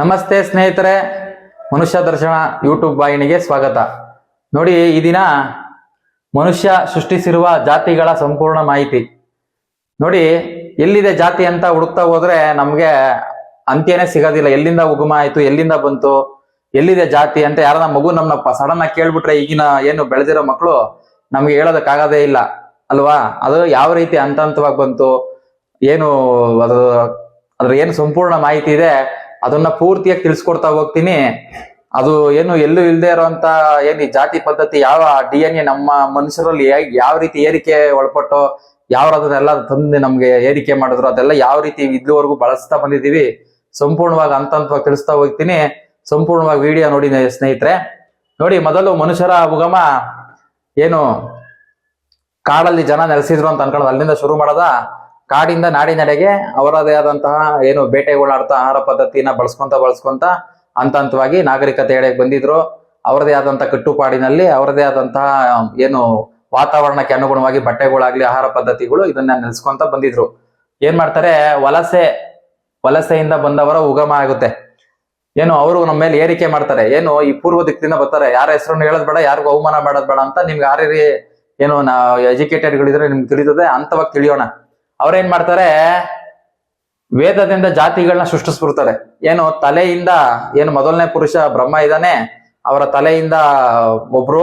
ನಮಸ್ತೆ ಸ್ನೇಹಿತರೆ, ಮನುಷ್ಯ ದರ್ಶನ ಯೂಟ್ಯೂಬ್ ವಾಹಿನಿಗೆ ಸ್ವಾಗತ. ನೋಡಿ, ಈ ದಿನ ಮನುಷ್ಯ ಸೃಷ್ಟಿಸಿರುವ ಜಾತಿಗಳ ಸಂಪೂರ್ಣ ಮಾಹಿತಿ. ನೋಡಿ, ಎಲ್ಲಿದೆ ಜಾತಿ ಅಂತ ಹುಡುಕ್ತಾ ಹೋದ್ರೆ ನಮ್ಗೆ ಅಂತ್ಯನೇ ಸಿಗೋದಿಲ್ಲ. ಎಲ್ಲಿಂದ ಉಗಮ ಆಯ್ತು, ಎಲ್ಲಿಂದ ಬಂತು, ಎಲ್ಲಿದೆ ಜಾತಿ ಅಂತ ಯಾರನ್ನ ಮಗು ನಮ್ಮನ್ನ ಸಡನ್ ಆಗಿ ಕೇಳ್ಬಿಟ್ರೆ ಈಗಿನ ಏನು ಬೆಳೆದಿರೋ ಮಕ್ಕಳು ನಮ್ಗೆ ಹೇಳೋದಕ್ಕಾಗೋದೇ ಇಲ್ಲ. ಅಲ್ವಾ? ಅದು ಯಾವ ರೀತಿ ಹಂತ ಹಂತವಾಗಿ ಬಂತು, ಏನು ಅದು ಅದ್ರ ಏನು ಸಂಪೂರ್ಣ ಮಾಹಿತಿ ಇದೆ ಅದನ್ನ ಪೂರ್ತಿಯಾಗಿ ತಿಳಿಸ್ಕೊಡ್ತಾ ಹೋಗ್ತೀನಿ. ಅದು ಏನು ಎಲ್ಲೂ ಇಲ್ಲದೆ ಇರೋಂತ ಏನ್ ಈ ಜಾತಿ ಪದ್ಧತಿ, ಯಾವ ಡಿ ಎನ್ ಎ ನಮ್ಮ ಮನುಷ್ಯರಲ್ಲಿ ಯಾವ ರೀತಿ ಏರಿಕೆ ಒಳಪಟ್ಟು ಯಾವ ಅದನ್ನೆಲ್ಲ ತಂದು ನಮ್ಗೆ ಏರಿಕೆ ಮಾಡಿದ್ರು, ಅದೆಲ್ಲ ಯಾವ ರೀತಿ ಇದುವರೆಗೂ ಬಳಸ್ತಾ ಬಂದಿದೀವಿ ಸಂಪೂರ್ಣವಾಗಿ ಹಂತವಾಗಿ ತಿಳಿಸ್ತಾ ಹೋಗ್ತೀನಿ. ಸಂಪೂರ್ಣವಾಗಿ ವಿಡಿಯೋ ನೋಡಿ ಸ್ನೇಹಿತರೆ. ನೋಡಿ, ಮೊದಲು ಮನುಷ್ಯರ ಉಗಮ ಏನು? ಕಾಡಲ್ಲಿ ಜನ ನೆಲೆಸಿದ್ರು ಅಂತ ಅನ್ಕೊಳ್ಳೋದು ಅಲ್ಲಿಂದ ಶುರು ಮಾಡದ? ಕಾಡಿಂದ ನಾಡಿನೆಡೆಗೆ ಅವರದೇ ಆದಂತಹ ಏನು ಬೇಟೆಗಳಾಡ್ತಾ ಆಹಾರ ಪದ್ಧತಿಯನ್ನ ಬಳಸ್ಕೊಂತ ಬಳಸ್ಕೊಂತ ಹಂತ ಹಂತವಾಗಿ ನಾಗರಿಕತೆ ಎಡೆಗೆ ಬಂದಿದ್ರು. ಅವರದೇ ಆದಂತಹ ಕಟ್ಟುಪಾಡಿನಲ್ಲಿ ಅವರದೇ ಆದಂತಹ, ಏನು ವಾತಾವರಣಕ್ಕೆ ಅನುಗುಣವಾಗಿ ಬಟ್ಟೆಗಳಾಗ್ಲಿ ಆಹಾರ ಪದ್ಧತಿಗಳು ಇದನ್ನ ನೆಲೆಸ್ಕೊಂತ ಬಂದಿದ್ರು. ಏನ್ ಮಾಡ್ತಾರೆ? ವಲಸೆ, ವಲಸೆಯಿಂದ ಬಂದವರ ಉಗಮ ಆಗುತ್ತೆ. ಏನು ಅವರು ನಮ್ಮ ಮೇಲೆ ಏರಿಕೆ ಮಾಡ್ತಾರೆ. ಏನು ಈ ಪೂರ್ವ ದಿಕ್ಕಿನ ಬರ್ತಾರೆ. ಯಾರ ಹೆಸರನ್ನು ಹೇಳೋದ್ ಬೇಡ, ಯಾರಿಗೂ ಅವಮಾನ ಮಾಡೋದ್ ಬೇಡ ಅಂತ ನಿಮ್ಗೆ ಯಾರ್ಯಾರಿ ಏನು ನಾ, ಎಜುಕೇಟೆಡ್ಗಳಿದ್ರೆ ನಿಮ್ಗೆ ತಿಳಿತದೆ ಅಂತವಾಗಿ ತಿಳಿಯೋಣ. ಅವ್ರೇನ್ ಮಾಡ್ತಾರೆ? ವೇದದಿಂದ ಜಾತಿಗಳನ್ನ ಸೃಷ್ಟಿಸ್ಬಿಡ್ತಾರೆ. ಏನು, ತಲೆಯಿಂದ ಏನು ಮೊದಲನೇ ಪುರುಷ ಬ್ರಹ್ಮ ಇದ್ದಾನೆ, ಅವರ ತಲೆಯಿಂದ ಒಬ್ರು,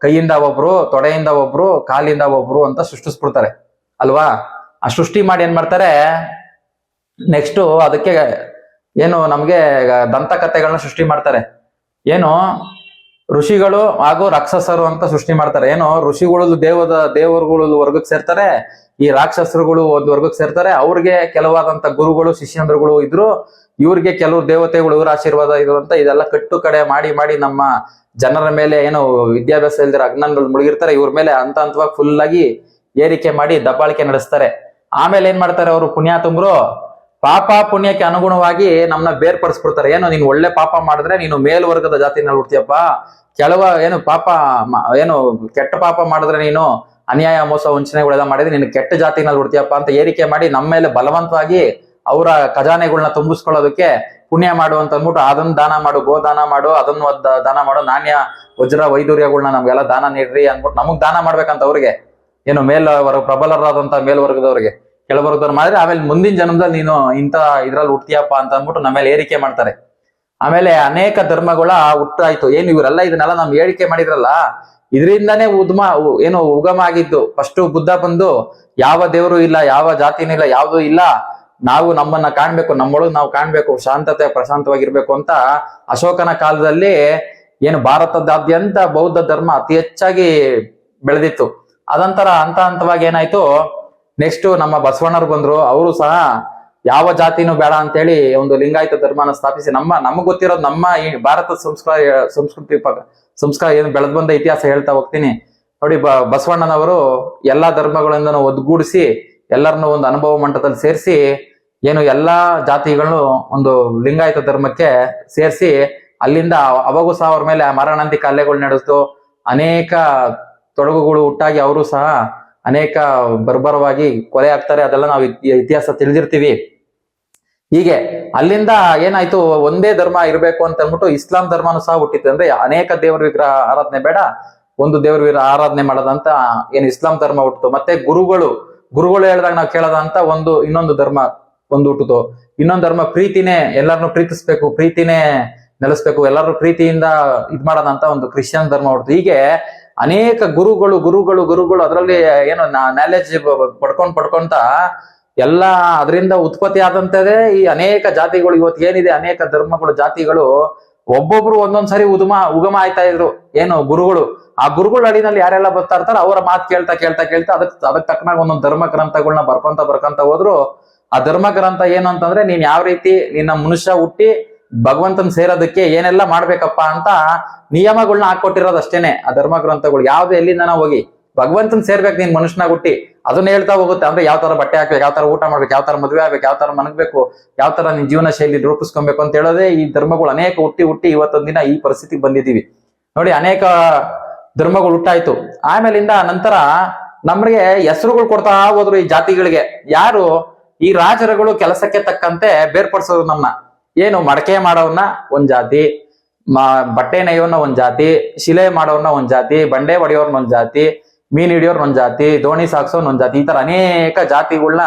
ಕೈಯಿಂದ ಒಬ್ರು, ತೊಡೆಯಿಂದ ಒಬ್ರು, ಕಾಲಿಂದ ಒಬ್ರು ಅಂತ ಸೃಷ್ಟಿಸ್ಬಿಡ್ತಾರೆ. ಅಲ್ವಾ? ಆ ಸೃಷ್ಟಿ ಮಾಡಿ ಏನ್ ಮಾಡ್ತಾರೆ? ನೆಕ್ಸ್ಟ್ ಅದಕ್ಕೆ ಏನು ನಮ್ಗೆ ದಂತಕಥೆಗಳನ್ನ ಸೃಷ್ಟಿ ಮಾಡ್ತಾರೆ. ಏನು ಋಷಿಗಳು ಹಾಗೂ ರಾಕ್ಷಸರು ಅಂತ ಸೃಷ್ಟಿ ಮಾಡ್ತಾರೆ. ಏನು ಋಷಿಗಳು ದೇವದ ದೇವರುಗಳು ವರ್ಗಕ್ಕೆ ಸೇರ್ತಾರೆ, ಈ ರಾಕ್ಷಸರುಗಳು ಒಂದು ವರ್ಗಕ್ಕೆ ಸೇರ್ತಾರೆ. ಅವ್ರಿಗೆ ಕೆಲವಾದಂತ ಗುರುಗಳು, ಶಿಷ್ಯಂದ್ರಗಳು ಇದ್ರು, ಇವ್ರಿಗೆ ಕೆಲವು ದೇವತೆಗಳು, ಇವ್ರ ಆಶೀರ್ವಾದ ಇದು ಅಂತ ಇದೆಲ್ಲ ಕಟ್ಟು ಕಡೆ ಮಾಡಿ ಮಾಡಿ ನಮ್ಮ ಜನರ ಮೇಲೆ ಏನು ವಿದ್ಯಾಭ್ಯಾಸ ಇಲ್ದಿರ ಅಜ್ಞಾನಗಳು ಮುಳುಗಿರ್ತಾರೆ. ಇವ್ರ ಮೇಲೆ ಹಂತ ಹಂತವಾಗಿ ಫುಲ್ ಆಗಿ ಏರಿಕೆ ಮಾಡಿ ದಬ್ಬಾಳಿಕೆ ನಡೆಸ್ತಾರೆ. ಆಮೇಲೆ ಏನ್ ಮಾಡ್ತಾರೆ ಅವರು ಪುಣ್ಯಾತುಂಬ್ರು? ಪಾಪ ಪುಣ್ಯಕ್ಕೆ ಅನುಗುಣವಾಗಿ ನಮ್ಮನ್ನ ಬೇರ್ಪಡಿಸ್ಬಿಡ್ತಾರೆ. ಏನು, ನೀನು ಒಳ್ಳೆ ಪಾಪ ಮಾಡಿದ್ರೆ ನೀನು ಮೇಲ್ವರ್ಗದ ಜಾತಿನಲ್ಲಿ ಹುಡ್ತೀಯಪ್ಪ ಕೆಲವ ಏನು ಪಾಪ ಏನು ಕೆಟ್ಟ ಪಾಪ ಮಾಡಿದ್ರೆ ನೀನು ಅನ್ಯಾಯ, ಮೋಸ ವಂಚನೆಗಳೆಲ್ಲ ಮಾಡಿದ್ರೆ ನೀನು ಕೆಟ್ಟ ಜಾತಿನಲ್ಲಿ ಹುಡ್ತೀಯಪ್ಪ ಅಂತ ಏರಿಕೆ ಮಾಡಿ ನಮ್ಮ ಮೇಲೆ ಬಲವಂತವಾಗಿ ಅವರ ಖಜಾನೆಗಳನ್ನ ತುಂಬಿಸ್ಕೊಳ್ಳೋದಕ್ಕೆ ಪುಣ್ಯ ಮಾಡು ಅಂತ ಅಂದ್ಬಿಟ್ಟು ಅದನ್ನ ದಾನ ಮಾಡು ಗೋದಾನ ಮಾಡು, ಅದನ್ನ ದಾನ ಮಾಡು, ನಾಣ್ಯ, ವಜ್ರ ವೈದೂರ್ಯಗಳನ್ನ ನಮ್ಗೆಲ್ಲ ದಾನ ನೀಡ್ರಿ ಅಂದ್ಬಿಟ್ಟು ನಮಗ್ ದಾನ ಮಾಡ್ಬೇಕಂತ ಅವ್ರಿಗೆ. ಏನು ಮೇಲ್ವರ್ಗ ಪ್ರಬಲರಾದಂತ ಮೇಲ್ವರ್ಗದವ್ರಿಗೆ. ಕೆಳವರ್ಗದವ್ರು ಮಾಡಿದ್ರೆ, ಆಮೇಲೆ ಮುಂದಿನ ಜನ್ಮದಲ್ಲಿ ನೀನು ಇಂಥ ಇದ್ರಲ್ಲಿ ಹುಡ್ತೀಯಪ್ಪ ಅಂತ ಅಂದ್ಬಿಟ್ಟು ನಮ್ಮೇಲೆ ಏರಿಕೆ ಮಾಡ್ತಾರೆ. ಆಮೇಲೆ ಅನೇಕ ಧರ್ಮಗಳ ಹುಟ್ಟಾಯ್ತು. ಏನು ಇವರೆಲ್ಲ ಇದನ್ನೆಲ್ಲ ನಮ್ಗೆ ಹೇಳಿಕೆ ಮಾಡಿದ್ರಲ್ಲ, ಇದರಿಂದಾನೇ ಉದ್ಮ ಏನು ಉಗಮ ಆಗಿದ್ದು ಫಸ್ಟ್ ಬುದ್ಧ ಬಂದು, ಯಾವ ದೇವರು ಇಲ್ಲ, ಯಾವ ಜಾತಿನೂ ಇಲ್ಲ, ಯಾವುದು ಇಲ್ಲ, ನಾವು ನಮ್ಮನ್ನ ಕಾಣ್ಬೇಕು, ನಮ್ಮೊಳಗೆ ನಾವು ಕಾಣ್ಬೇಕು, ಶಾಂತತೆ, ಪ್ರಶಾಂತವಾಗಿರ್ಬೇಕು ಅಂತ ಅಶೋಕನ ಕಾಲದಲ್ಲಿ ಏನು ಭಾರತದಾದ್ಯಂತ ಬೌದ್ಧ ಧರ್ಮ ಅತಿ ಹೆಚ್ಚಾಗಿ ಬೆಳೆದಿತ್ತು. ಅದಂತರ ಹಂತ ಹಂತವಾಗಿ ಏನಾಯ್ತು ನೆಕ್ಸ್ಟ್ ನಮ್ಮ ಬಸವಣ್ಣರು ಬಂದ್ರು, ಅವರು ಸಹ ಯಾವ ಜಾತಿನೂ ಬೇಡ ಅಂತ ಹೇಳಿ ಒಂದು ಲಿಂಗಾಯತ ಧರ್ಮನ ಸ್ಥಾಪಿಸಿ ನಮ್ಮ, ನಮಗ್ ಗೊತ್ತಿರೋದು ನಮ್ಮ ಈ ಭಾರತದ ಸಂಸ್ಕಾರ ಸಂಸ್ಕೃತಿ ಸಂಸ್ಕಾರ ಏನು ಬೆಳೆದ್ ಬಂದ ಇತಿಹಾಸ ಹೇಳ್ತಾ ಹೋಗ್ತೀನಿ. ನೋಡಿ ಬಸವಣ್ಣನವರು ಎಲ್ಲಾ ಧರ್ಮಗಳಿಂದ ಒದ್ಗೂಡಿಸಿ, ಎಲ್ಲರನ್ನು ಒಂದು ಅನುಭವ ಮಂಟಪದಲ್ಲಿ ಸೇರಿಸಿ, ಏನು ಎಲ್ಲಾ ಜಾತಿಗಳನ್ನು ಒಂದು ಲಿಂಗಾಯತ ಧರ್ಮಕ್ಕೆ ಸೇರಿಸಿ, ಅಲ್ಲಿಂದ ಅವಾಗೂ ಸಹ ಅವ್ರ ಮೇಲೆ ಮರಣಾಂತಿಕ ಹಲ್ಲೆಗಳು ನಡೆಸ್ತು ಅನೇಕ ತೊಡಗುಗಳು ಹುಟ್ಟಾಗಿ ಅವರು ಸಹ ಅನೇಕ ಬರ್ಬರವಾಗಿ ಕೊಲೆ ಆಗ್ತಾರೆ, ಅದೆಲ್ಲ ನಾವು ಇತಿಹಾಸ ತಿಳಿದಿರ್ತೀವಿ. ಹೀಗೆ ಅಲ್ಲಿಂದ ಏನಾಯ್ತು, ಒಂದೇ ಧರ್ಮ ಇರಬೇಕು ಅಂತ ಅಂದ್ಬಿಟ್ಟು ಇಸ್ಲಾಂ ಧರ್ಮನೂ ಸಹ ಹುಟ್ಟಿತ್ತು. ಅಂದ್ರೆ ಅನೇಕ ದೇವರ ವಿಗ್ರಹ ಆರಾಧನೆ ಬೇಡ, ಒಂದು ದೇವರ ವಿಗ್ರಹ ಆರಾಧನೆ ಮಾಡದಂತ ಏನು ಇಸ್ಲಾಂ ಧರ್ಮ ಹುಟ್ಟಿತು. ಮತ್ತೆ ಗುರುಗಳು ಗುರುಗಳು ಹೇಳಿದಾಗ ನಾವು ಕೇಳೋದಂತ ಒಂದು, ಇನ್ನೊಂದು ಧರ್ಮ ಒಂದು ಹುಟ್ಟಿತು. ಇನ್ನೊಂದು ಧರ್ಮ ಪ್ರೀತಿನೇ, ಎಲ್ಲರನ್ನು ಪ್ರೀತಿಸ್ಬೇಕು, ಪ್ರೀತಿನೇ ನೆಲೆಸ್ಬೇಕು, ಎಲ್ಲರೂ ಪ್ರೀತಿಯಿಂದ ಇದ್ ಮಾಡೋದಂತ ಒಂದು ಕ್ರಿಶ್ಚಿಯನ್ ಧರ್ಮ ಹುಟ್ಟಿತು. ಹೀಗೆ ಅನೇಕ ಗುರುಗಳು ಗುರುಗಳು ಗುರುಗಳು ಅದರಲ್ಲಿ ಏನು ನಾಲೆಜ್ ಪಡ್ಕೊಂಡ್, ಪಡ್ಕೊಂತ ಎಲ್ಲ ಅದರಿಂದ ಉತ್ಪತ್ತಿ ಆದಂತದೇ ಈ ಅನೇಕ ಜಾತಿಗಳು ಇವತ್ತು ಏನಿದೆ, ಅನೇಕ ಧರ್ಮಗಳು, ಜಾತಿಗಳು ಒಬ್ಬೊಬ್ರು ಒಂದೊಂದ್ಸರಿ ಉದುಮ, ಉಗಮ ಆಯ್ತಾ ಇದ್ರು. ಏನು ಗುರುಗಳು? ಆ ಗುರುಗಳ ಅಡಿನಲ್ಲಿ ಯಾರೆಲ್ಲ ಬರ್ತಾ ಇರ್ತಾರ ಅವರ ಮಾತು ಕೇಳ್ತಾ ಕೇಳ್ತಾ ಕೇಳ್ತಾ ಅದಕ್ ಅದಕ್ಕೆ ತಕ್ಕನಾಗ ಒಂದೊಂದು ಧರ್ಮ ಗ್ರಂಥಗಳನ್ನ ಬರ್ಕೊಂತ ಬರ್ಕೊಂತ ಹೋದ್ರು. ಆ ಧರ್ಮ ಗ್ರಂಥ ಏನು ಅಂತಂದ್ರೆ ನೀನ್ ಯಾವ ರೀತಿ ನಿನ್ನ ಮನುಷ್ಯ ಹುಟ್ಟಿ ಭಗವಂತನ್ ಸೇರೋದಕ್ಕೆ ಏನೆಲ್ಲ ಮಾಡ್ಬೇಕಪ್ಪ ಅಂತ ನಿಯಮಗಳನ್ನ ಹಾಕೊಟ್ಟಿರೋದು ಅಷ್ಟೇನೆ ಆ ಧರ್ಮ ಗ್ರಂಥಗಳು. ಯಾವ್ದು ಎಲ್ಲಿಂದನ ಹೋಗಿ? ಭಗವಂತನ್ ಸೇರ್ಬೇಕು ನೀನ್ ಮನುಷ್ಯನ ಹುಟ್ಟಿ. ಅದನ್ನ ಹೇಳ್ತಾ ಹೋಗುತ್ತೆ. ಅಂದ್ರೆ ಯಾವ ತರ ಬಟ್ಟೆ ಹಾಕ್ಬೇಕು, ಯಾವ ತರ ಊಟ ಮಾಡ್ಬೇಕು, ಯಾವ ತರ ಮದುವೆ ಆಗ್ಬೇಕು, ಯಾವ ತರ ಮನಗ್ಬೇಕು, ಯಾವ ತರ ನಿನ್ ಜೀವನ ಶೈಲಿ ರೂಪಿಸ್ಕೊಬೇಕು ಅಂತ ಹೇಳೋದೇ ಈ ಧರ್ಮಗಳು. ಅನೇಕ ಹುಟ್ಟಿ ಹುಟ್ಟಿ ಇವತ್ತೊಂದ್ ದಿನ ಈ ಪರಿಸ್ಥಿತಿಗೆ ಬಂದಿದ್ದೀವಿ. ನೋಡಿ, ಅನೇಕ ಧರ್ಮಗಳು ಹುಟ್ಟಾಯ್ತು. ಆಮೇಲಿಂದ ನಂತರ ನಮ್ಗೆ ಹೆಸರುಗಳು ಕೊಡ್ತಾ ಹೋದ್ರು ಈ ಜಾತಿಗಳಿಗೆ. ಯಾರು? ಈ ರಾಜರುಗಳು ಕೆಲಸಕ್ಕೆ ತಕ್ಕಂತೆ ಬೇರ್ಪಡಿಸೋದು ನಮ್ನ. ಏನು ಮಡಕೆ ಮಾಡೋವನ್ನ ಒಂದ್ ಜಾತಿ ಬಟ್ಟೆ ನೆಯೋನ್ನ ಒಂದ್ ಜಾತಿ, ಶಿಲೆ ಮಾಡೋರ್ನ ಒಂದ್ ಜಾತಿ, ಬಂಡೆ ಒಡೆಯೋರ್ನ ಒಂದ್ ಜಾತಿ, ಮೀನ್ ಹಿಡಿಯೋರ್ನ ಒಂದ್ ಜಾತಿ, ದೋಣಿ ಸಾಕ್ಸೋನ್ ಒಂದ್ ಜಾತಿ, ಈ ತರ ಅನೇಕ ಜಾತಿಗಳನ್ನ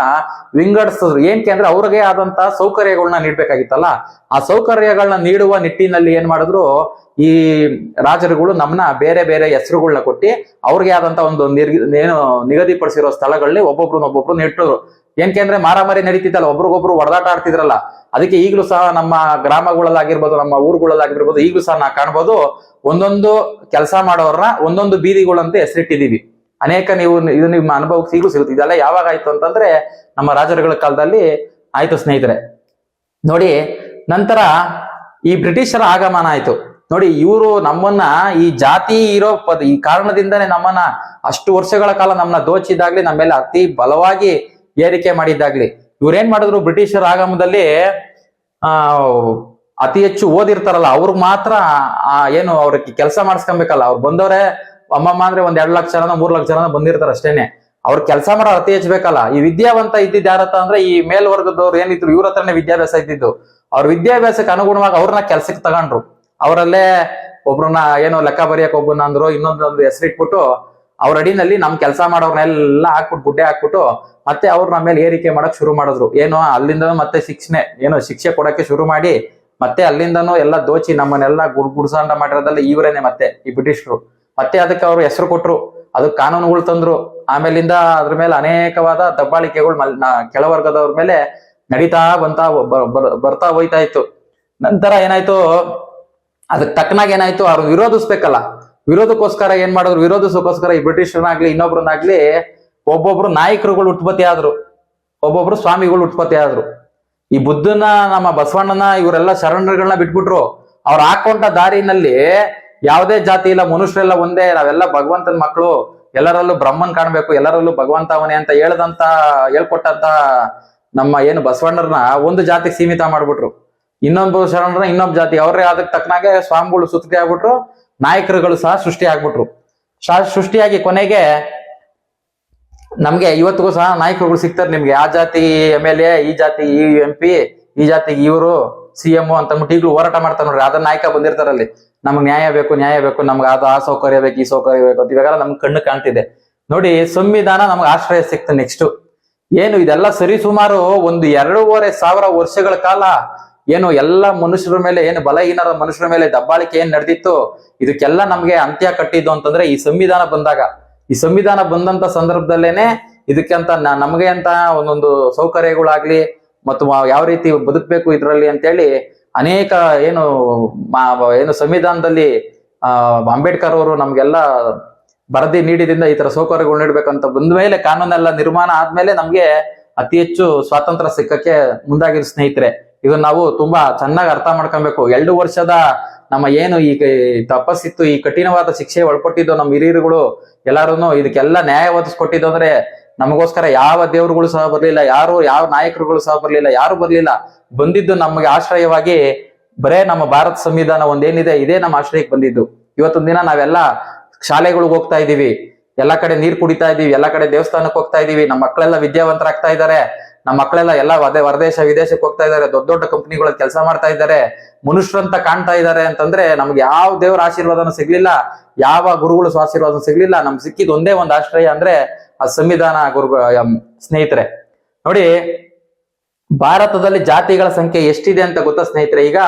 ವಿಂಗಡಿಸಿದ್ರು. ಏನ್ಕೆ ಅಂದ್ರೆ ಅವ್ರಿಗೆ ಆದಂತ ಸೌಕರ್ಯಗಳನ್ನ ನೀಡ್ಬೇಕಾಗಿತ್ತಲ್ಲ? ಆ ಸೌಕರ್ಯಗಳನ್ನ ನೀಡುವ ನಿಟ್ಟಿನಲ್ಲಿ ಏನ್ ಮಾಡಿದ್ರು, ಈ ರಾಜರುಗಳು ನಮ್ಮನ್ನ ಬೇರೆ ಬೇರೆ ಹೆಸರುಗಳನ್ನ ಕೊಟ್ಟಿ ಅವ್ರಿಗೆ ಆದಂತ ಒಂದು ನಿರ್, ಏನು ನಿಗದಿಪಡಿಸಿರೋ ಸ್ಥಳಗಳಲ್ಲಿ ಒಬ್ಬೊಬ್ರು ಒಬ್ಬೊಬ್ರು ನೆಟ್ಟರು ಏನ್ಕೆ ಅಂದ್ರೆ ಮಾರಾಮಾರಿ ನಡೀತಿದ್ದಲ್ಲ ಒಬ್ರಿಗೊಬ್ರು ಹೊಡೆದಾಟ ಆಡ್ತಿದ್ರಲ್ಲ, ಅದಕ್ಕೆ ಈಗಲೂ ಸಹ ನಮ್ಮ ಗ್ರಾಮಗಳಲ್ಲಾಗಿರ್ಬೋದು, ನಮ್ಮ ಊರುಗಳಲ್ಲಾಗಿರ್ಬೋದು, ಈಗಲೂ ಸಹ ನಾ ಕಾಣ್ಬೋದು, ಒಂದೊಂದು ಕೆಲಸ ಮಾಡೋರ್ನ ಒಂದೊಂದು ಬೀದಿಗಳಂತೆ ಹೆಸರಿಟ್ಟಿದೀವಿ ಅನೇಕ ನೀವು ಇದು ನಿಮ್ಮ ಅನುಭವಕ್ಕೆ ಈಗಲೂ ಸಿಗುತ್ತೆ ಇದೆಲ್ಲ ಯಾವಾಗ ಆಯ್ತು ಅಂತಂದ್ರೆ, ನಮ್ಮ ರಾಜರುಗಳ ಕಾಲದಲ್ಲಿ ಆಯ್ತು ಸ್ನೇಹಿತರೆ. ನೋಡಿ, ನಂತರ ಈ ಬ್ರಿಟಿಷರ ಆಗಮನ ಆಯ್ತು. ನೋಡಿ, ಇವರು ನಮ್ಮನ್ನ ಈ ಜಾತಿ ಇರೋ ಪದ, ಈ ಕಾರಣದಿಂದನೇ ನಮ್ಮನ್ನ ಅಷ್ಟು ವರ್ಷಗಳ ಕಾಲ ನಮ್ಮನ್ನ ದೋಚಿದಾಗ್ಲಿ ನಮ್ಮ ಮೇಲೆ ಅತಿ ಬಲವಾಗಿ ಏರಿಕೆ ಮಾಡಿದ್ದಾಗ್ಲಿ. ಇವ್ರೇನ್ ಮಾಡಿದ್ರು? ಬ್ರಿಟಿಷರ ಆಗಮದಲ್ಲಿ, ಆ, ಅತಿ ಹೆಚ್ಚು ಓದಿರ್ತಾರಲ್ಲ ಅವ್ರಿಗೆ ಮಾತ್ರ ಏನು ಅವ್ರಿಗೆ ಕೆಲಸ ಮಾಡಿಸ್ಕೊಬೇಕಲ್ಲ. ಅವ್ರು ಬಂದವ್ರೆ, ಅಮ್ಮಮ್ಮ ಅಂದ್ರೆ ಒಂದ್ ಎರಡ್ ಲಕ್ಷ ಜನ, ಮೂರ್ ಲಕ್ಷ ಜನ ಬಂದಿರ್ತಾರ ಅಷ್ಟೇನೆ. ಅವ್ರ ಕೆಲಸ ಮಾಡೋ ಅತಿ ಹೆಚ್ಚಬೇಕಲ್ಲ ಈ ವಿದ್ಯಾವಂತ ಇದ್ದಿದ್ದು ಯಾರತ್ತ ಅಂದ್ರೆ, ಈ ಮೇಲ್ವರ್ಗದವ್ರು ಏನಿದ್ರು, ಇವ್ರ ಹತ್ರನೇ ವಿದ್ಯಾಭ್ಯಾಸ ಇದ್ದಿದ್ದು. ಅವ್ರ ವಿದ್ಯಾಭ್ಯಾಸಕ್ಕೆ ಅನುಗುಣವಾಗಿ ಅವ್ರನ್ನ ಕೆಲ್ಸಕ್ಕೆ ತಗೊಂಡ್ರು. ಅವರಲ್ಲೇ ಒಬ್ರನ್ನ ಏನೋ ಲೆಕ್ಕ ಬರೆಯಕ್ ಒಬ್ಬನ ಅಂದ್ರು, ಇನ್ನೊಂದೊಂದು ಹೆಸರಿಟ್ಬಿಟ್ಟು ಅವ್ರ ಅಡಿನಲ್ಲಿ ನಮ್ ಕೆಲಸ ಮಾಡೋರ್ನೆಲ್ಲ ಹಾಕ್ಬಿಟ್ಟು ಗುಡ್ಡೆ ಹಾಕ್ಬಿಟ್ಟು ಮತ್ತೆ ಅವ್ರು ನಮ್ಮ ಮೇಲೆ ಏರಿಕೆ ಮಾಡಕ್ ಶುರು ಮಾಡಿದ್ರು. ಏನೋ ಅಲ್ಲಿಂದ ಮತ್ತೆ ಶಿಕ್ಷಣೆ, ಏನೋ ಶಿಕ್ಷೆ ಕೊಡಕ್ಕೆ ಶುರು ಮಾಡಿ ಮತ್ತೆ ಅಲ್ಲಿಂದನೂ ಎಲ್ಲ ದೋಚಿ ನಮ್ಮನ್ನೆಲ್ಲ ಗುಡ್, ಗುಡ್ಸಾಂಡ ಮಾಡಿರೋದಲ್ಲ ಇವರೇನೆ ಮತ್ತೆ ಈ ಬ್ರಿಟಿಷರು. ಮತ್ತೆ ಅದಕ್ಕೆ ಅವರು ಹೆಸರು ಕೊಟ್ರು. ಅದು ಕಾನೂನುಗಳು ತಂದ್ರು. ಆಮೇಲಿಂದ ಅದ್ರ ಮೇಲೆ ಅನೇಕವಾದ ದಬ್ಬಾಳಿಕೆಗಳು ಮಲ್- ಕೆಳವರ್ಗದವ್ರ ಮೇಲೆ ನಡೀತಾ ಬಂತಾ ಬರ್ತಾ ಹೋಯ್ತಾ ಇತ್ತು. ನಂತರ ಏನಾಯ್ತು? ಅದಕ್ಕೆ ತಕ್ಕನಾಗ ಏನಾಯ್ತು? ಅವ್ರು ವಿರೋಧಿಸ್ಬೇಕಲ್ಲ. ವಿರೋಧಕ್ಕೋಸ್ಕರ ಏನ್ ಮಾಡಿದ್ರು? ವಿರೋಧಿಸೋಕೋಸ್ಕರ ಈ ಬ್ರಿಟಿಷರನ್ನಾಗ್ಲಿ, ಇನ್ನೊಬ್ರನ್ನಾಗ್ಲಿ ಒಬ್ಬೊಬ್ರು ನಾಯಕರುಗಳು ಉತ್ಪತ್ತಿ ಆದ್ರು. ಒಬ್ಬೊಬ್ರು ಸ್ವಾಮಿಗಳು ಉತ್ಪತ್ತಿ ಆದ್ರು. ಈ ಬುದ್ಧನ, ನಮ್ಮ ಬಸವಣ್ಣನ, ಇವರೆಲ್ಲ ಶರಣರುಗಳನ್ನ ಬಿಟ್ಬಿಟ್ರು. ಅವ್ರು ಹಾಕೊಂಡ ದಾರಿನಲ್ಲಿ ಯಾವುದೇ ಜಾತಿ ಇಲ್ಲ ಮನುಷ್ಯರೆಲ್ಲ ಒಂದೇ, ನಾವೆಲ್ಲ ಭಗವಂತನ ಮಕ್ಕಳು. ಎಲ್ಲರಲ್ಲೂ ಬ್ರಹ್ಮನ್ ಕಾಣ್ಬೇಕು, ಎಲ್ಲರಲ್ಲೂ ಭಗವಂತ ಅವನೇ ಅಂತ ಹೇಳ್ದಂತ, ಹೇಳ್ಕೊಟ್ಟಂತ ನಮ್ಮ ಏನು ಬಸವಣ್ಣರನ್ನ ಒಂದು ಜಾತಿಗೆ ಸೀಮಿತ ಮಾಡ್ಬಿಟ್ರು. ಇನ್ನೊಂದು ಶರಣರ ಇನ್ನೊಬ್ಬ ಜಾತಿ. ಅವ್ರೇ ಅದಕ್ಕೆ ತಕ್ಕನಾಗೆ ಸ್ವಾಮಿಗಳು ಸುತ್ತಿ ಆಗ್ಬಿಟ್ರು. ನಾಯಕರುಗಳು ಸಹ ಸೃಷ್ಟಿ ಆಗ್ಬಿಟ್ರು ಸೃಷ್ಟಿಯಾಗಿ ಕೊನೆಗೆ ನಮ್ಗೆ ಇವತ್ತಿಗೂ ಸಹ ನಾಯಕರುಗಳು ಸಿಗ್ತಾರೆ ನಿಮ್ಗೆ. ಆ ಜಾತಿ ಎಂ ಎಲ್ ಎ, ಈ ಜಾತಿ ಈ ಎಂ ಪಿ, ಈ ಜಾತಿ ಇವರು ಸಿ ಎಂ ಅಂತ ಈಗಲೂ ಹೋರಾಟ ಮಾಡ್ತಾರೆ ನೋಡ್ರಿ. ಅದ ನಾಯಕ ಬಂದಿರ್ತಾರಲ್ಲಿ ನಮ್ಗೆ ನ್ಯಾಯ ಬೇಕು ನ್ಯಾಯ ಬೇಕು, ನಮ್ಗೆ ಅದು ಆ ಸೌಕರ್ಯ ಬೇಕು, ಈ ಸೌಕರ್ಯ ಬೇಕು ಅಂತ ಇವಾಗೆಲ್ಲ ನಮ್ಗೆ ಕಣ್ಣು ಕಾಣ್ತಿದೆ. ನೋಡಿ, ಸಂವಿಧಾನ ನಮ್ಗೆ ಆಶ್ರಯ ಸಿಕ್ತ ನೆಕ್ಸ್ಟ್. ಏನು, ಇದೆಲ್ಲ ಸರಿ ಸುಮಾರು ಒಂದು ಎರಡೂವರೆ ಸಾವಿರ ವರ್ಷಗಳ ಕಾಲ ಏನು ಎಲ್ಲ ಮನುಷ್ಯರ ಮೇಲೆ, ಏನು ಬಲಹೀನರ ಮನುಷ್ಯರ ಮೇಲೆ ದಬ್ಬಾಳಿಕೆ ಏನ್ ನಡೆದಿತ್ತು? ಇದಕ್ಕೆಲ್ಲ ನಮ್ಗೆ ಅಂತ್ಯ ಕಟ್ಟಿದ್ದು ಅಂತಂದ್ರೆ ಈ ಸಂವಿಧಾನ ಬಂದಾಗ. ಈ ಸಂವಿಧಾನ ಬಂದಂತ ಸಂದರ್ಭದಲ್ಲೇನೆ ಇದಕ್ಕೆ ಅಂತ ನಮಗೆ ಅಂತ ಒಂದೊಂದು ಸೌಕರ್ಯಗಳಾಗ್ಲಿ ಮತ್ತು ಯಾವ ರೀತಿ ಬದುಕಬೇಕು ಇದರಲ್ಲಿ ಅಂತೇಳಿ ಅನೇಕ ಏನು ಏನು ಸಂವಿಧಾನದಲ್ಲಿ ಅಂಬೇಡ್ಕರ್ ಅವರು ನಮ್ಗೆಲ್ಲ ಬರದಿ ನೀಡಿದಿಂದ ಈ ತರ ಸೌಕರ್ಯಗಳು ನೀಡ್ಬೇಕಂತ ಬಂದ ಮೇಲೆ ಕಾನೂನೆಲ್ಲ ನಿರ್ಮಾಣ ಆದ್ಮೇಲೆ ನಮ್ಗೆ ಅತಿ ಹೆಚ್ಚು ಸ್ವಾತಂತ್ರ್ಯ ಸಿಕ್ಕಕ್ಕೆ ಮುಂದಾಗಿರೋ ಸ್ನೇಹಿತರೆ. ಇದನ್ನ ನಾವು ತುಂಬಾ ಚೆನ್ನಾಗಿ ಅರ್ಥ ಮಾಡ್ಕೊಬೇಕು. ಎರಡು ವರ್ಷದ ನಮ್ಮ ಏನು ಈ ತಪಸ್ಸಿತ್ತು, ಈ ಕಠಿಣವಾದ ಶಿಕ್ಷೆ ಒಳಪಟ್ಟಿದ್ದು ನಮ್ಮ ಹಿರಿಯರುಗಳು ಎಲ್ಲಾರು ಇದಕ್ಕೆಲ್ಲ ನ್ಯಾಯ ಒದಗಿಸ್ಕೊಟ್ಟಿದ್ದು ಅಂದ್ರೆ ನಮಗೋಸ್ಕರ ಯಾವ ದೇವರುಗಳು ಸಹ ಬರ್ಲಿಲ್ಲ, ಯಾರು, ಯಾವ ನಾಯಕರುಗಳು ಸಹ ಬರ್ಲಿಲ್ಲ, ಯಾರು ಬರ್ಲಿಲ್ಲ. ಬಂದಿದ್ದು ನಮಗೆ ಆಶ್ರಯವಾಗಿ ಬರೇ ನಮ್ಮ ಭಾರತ ಸಂವಿಧಾನ ಒಂದೇನಿದೆ, ಇದೇ ನಮ್ಮ ಆಶ್ರಯಕ್ಕೆ ಬಂದಿದ್ದು. ಇವತ್ತೊಂದ್ ದಿನ ನಾವೆಲ್ಲ ಶಾಲೆಗಳಿಗೆ ಹೋಗ್ತಾ ಇದೀವಿ. ಎಲ್ಲಾ ಕಡೆ ನೀರ್ ಕುಡಿತಾ ಇದೀವಿ, ಎಲ್ಲ ಕಡೆ ದೇವಸ್ಥಾನಕ್ಕೆ ಹೋಗ್ತಾ ಇದೀವಿ. ನಮ್ಮ ಮಕ್ಕಳೆಲ್ಲ ವಿದ್ಯಾವಂತರಾಗ್ತಾ ಇದ್ದಾರೆ. ನಮ್ಮ ಮಕ್ಕಳೆಲ್ಲ ಎಲ್ಲ ಹೊರದೇಶ ವಿದೇಶಕ್ಕೆ ಹೋಗ್ತಾ ಇದ್ದಾರೆ, ದೊಡ್ಡ ದೊಡ್ಡ ಕಂಪನಿಗಳಲ್ಲಿ ಕೆಲಸ ಮಾಡ್ತಾ ಇದ್ದಾರೆ, ಮನುಷ್ಯರಂತ ಕಾಣ್ತಾ ಇದ್ದಾರೆ ಅಂತಂದ್ರೆ ನಮ್ಗೆ ಯಾವ ದೇವರ ಆಶೀರ್ವಾದನೂ ಸಿಗ್ಲಿಲ್ಲ, ಯಾವ ಗುರುಗಳು ಆಶೀರ್ವಾದ ಸಿಗ್ಲಿಲ್ಲ, ನಮ್ಗೆ ಸಿಕ್ಕಿದ ಒಂದೇ ಒಂದು ಆಶ್ರಯ ಅಂದ್ರೆ ಆ ಸಂವಿಧಾನ ಗುರು ಸ್ನೇಹಿತರೆ. ನೋಡಿ, ಭಾರತದಲ್ಲಿ ಜಾತಿಗಳ ಸಂಖ್ಯೆ ಎಷ್ಟಿದೆ ಅಂತ ಗೊತ್ತಾ ಸ್ನೇಹಿತರೆ? ಈಗ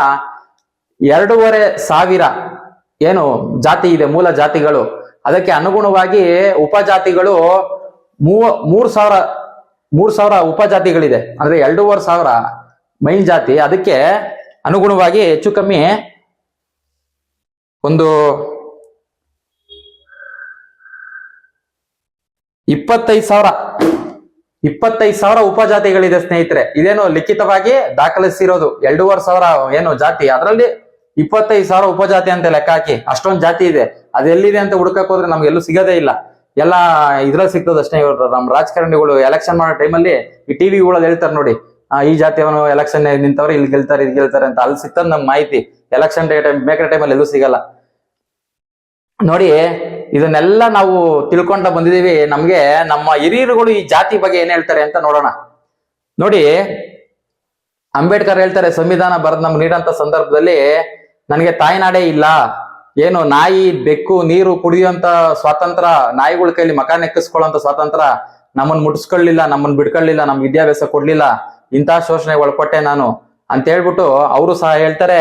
ಎರಡೂವರೆ ಸಾವಿರ ಏನು ಜಾತಿ ಇದೆ, ಮೂಲ ಜಾತಿಗಳು. ಅದಕ್ಕೆ ಅನುಗುಣವಾಗಿ ಉಪಜಾತಿಗಳು ಮೂವ, ಮೂರ್ ಸಾವಿರ ಮೂರ್ ಸಾವಿರ ಉಪಜಾತಿಗಳಿದೆ. ಅಂದ್ರೆ ಎರಡೂವರೆ ಸಾವಿರ ಮೈನ್ ಜಾತಿ. ಅದಕ್ಕೆ ಅನುಗುಣವಾಗಿ ಹೆಚ್ಚು ಕಮ್ಮಿ ಒಂದು ಇಪ್ಪತ್ತೈದು ಸಾವಿರ ಇಪ್ಪತ್ತೈದು ಸಾವಿರ ಉಪಜಾತಿಗಳಿದೆ ಸ್ನೇಹಿತರೆ. ಇದೇನು ಲಿಖಿತವಾಗಿ ದಾಖಲಿಸಿರೋದು. ಎರಡೂವರೆ ಸಾವಿರ ಏನು ಜಾತಿ. ಅದರಲ್ಲಿ ಇಪ್ಪತ್ತೈದು ಸಾವಿರ ಉಪಜಾತಿ ಅಂತ ಲೆಕ್ಕ ಹಾಕಿ. ಅಷ್ಟೊಂದು ಜಾತಿ ಇದೆ. ಅದೆಲ್ಲಿದೆ ಅಂತ ಹುಡುಕಕ್ ಹೋದ್ರೆ ನಮ್ಗೆ ಎಲ್ಲೂ ಸಿಗೋದೇ ಇಲ್ಲ. ಎಲ್ಲ ಇದ್ರಲ್ಲಿ ಸಿಗ್ತದ ಅಷ್ಟೇ ಇವ್ರು. ನಮ್ಮ ರಾಜಕಾರಣಿಗಳು ಎಲೆಕ್ಷನ್ ಮಾಡೋ ಟೈಮಲ್ಲಿ ಈ ಟಿವಿಗಳಲ್ಲಿ ಹೇಳ್ತಾರೆ ನೋಡಿ ಈ ಜಾತಿಯವನು ಎಲೆಕ್ಷನ್ ನಿಂತವ್ರು, ಇಲ್ಲಿ ಗೆಲ್ತಾರೆ ಇಲ್ಲಿ ಗೆಲ್ತಾರೆ ಅಂತ. ಅಲ್ಲಿ ಸಿಗ್ತದೆ ನಮ್ಗೆ ಮಾಹಿತಿ. ಎಲೆಕ್ಷನ್ ಟೈಮ್ ಮೇಕರ್ ಟೈಮಲ್ಲಿ ಎಲ್ಲೂ ಸಿಗಲ್ಲ. ನೋಡಿ, ಇದನ್ನೆಲ್ಲ ನಾವು ತಿಳ್ಕೊಂಡ ಬಂದಿದ್ದೀವಿ. ನಮ್ಗೆ ನಮ್ಮ ಹಿರಿಯರುಗಳು ಈ ಜಾತಿ ಬಗ್ಗೆ ಏನ್ ಹೇಳ್ತಾರೆ ಅಂತ ನೋಡೋಣ. ನೋಡಿ, ಅಂಬೇಡ್ಕರ್ ಹೇಳ್ತಾರೆ, ಸಂವಿಧಾನ ಬರೆದ್ ನಮ್ಗೆ ನೀಡಂತ ಸಂದರ್ಭದಲ್ಲಿ ನನಗೆ ತಾಯ್ನಾಡೇ ಇಲ್ಲ. ಏನು ನಾಯಿ, ಬೆಕ್ಕು, ನೀರು ಕುಡಿಯುವಂತ ಸ್ವಾತಂತ್ರ್ಯ ನಾಯಿಗಳ ಕೈಲಿ ಮಕ ನೆಕ್ಕಿಸ್ಕೊಳ್ಳೋಂತ ಸ್ವಾತಂತ್ರ್ಯ ನಮ್ಮನ್ ಮುಟ್ಸ್ಕೊಳ್ಳಿಲ್ಲ, ನಮ್ಮನ್ ಬಿಡ್ಕೊಳ್ಳಿಲ್ಲ ನಮ್ ವಿದ್ಯಾಭ್ಯಾಸ ಕೊಡ್ಲಿಲ್ಲ. ಇಂತಹ ಶೋಷಣೆಗೆ ಒಳಪಟ್ಟೆ ನಾನು. ಅಂತ ಹೇಳ್ಬಿಟ್ಟು ಅವರು ಸಹ ಹೇಳ್ತಾರೆ,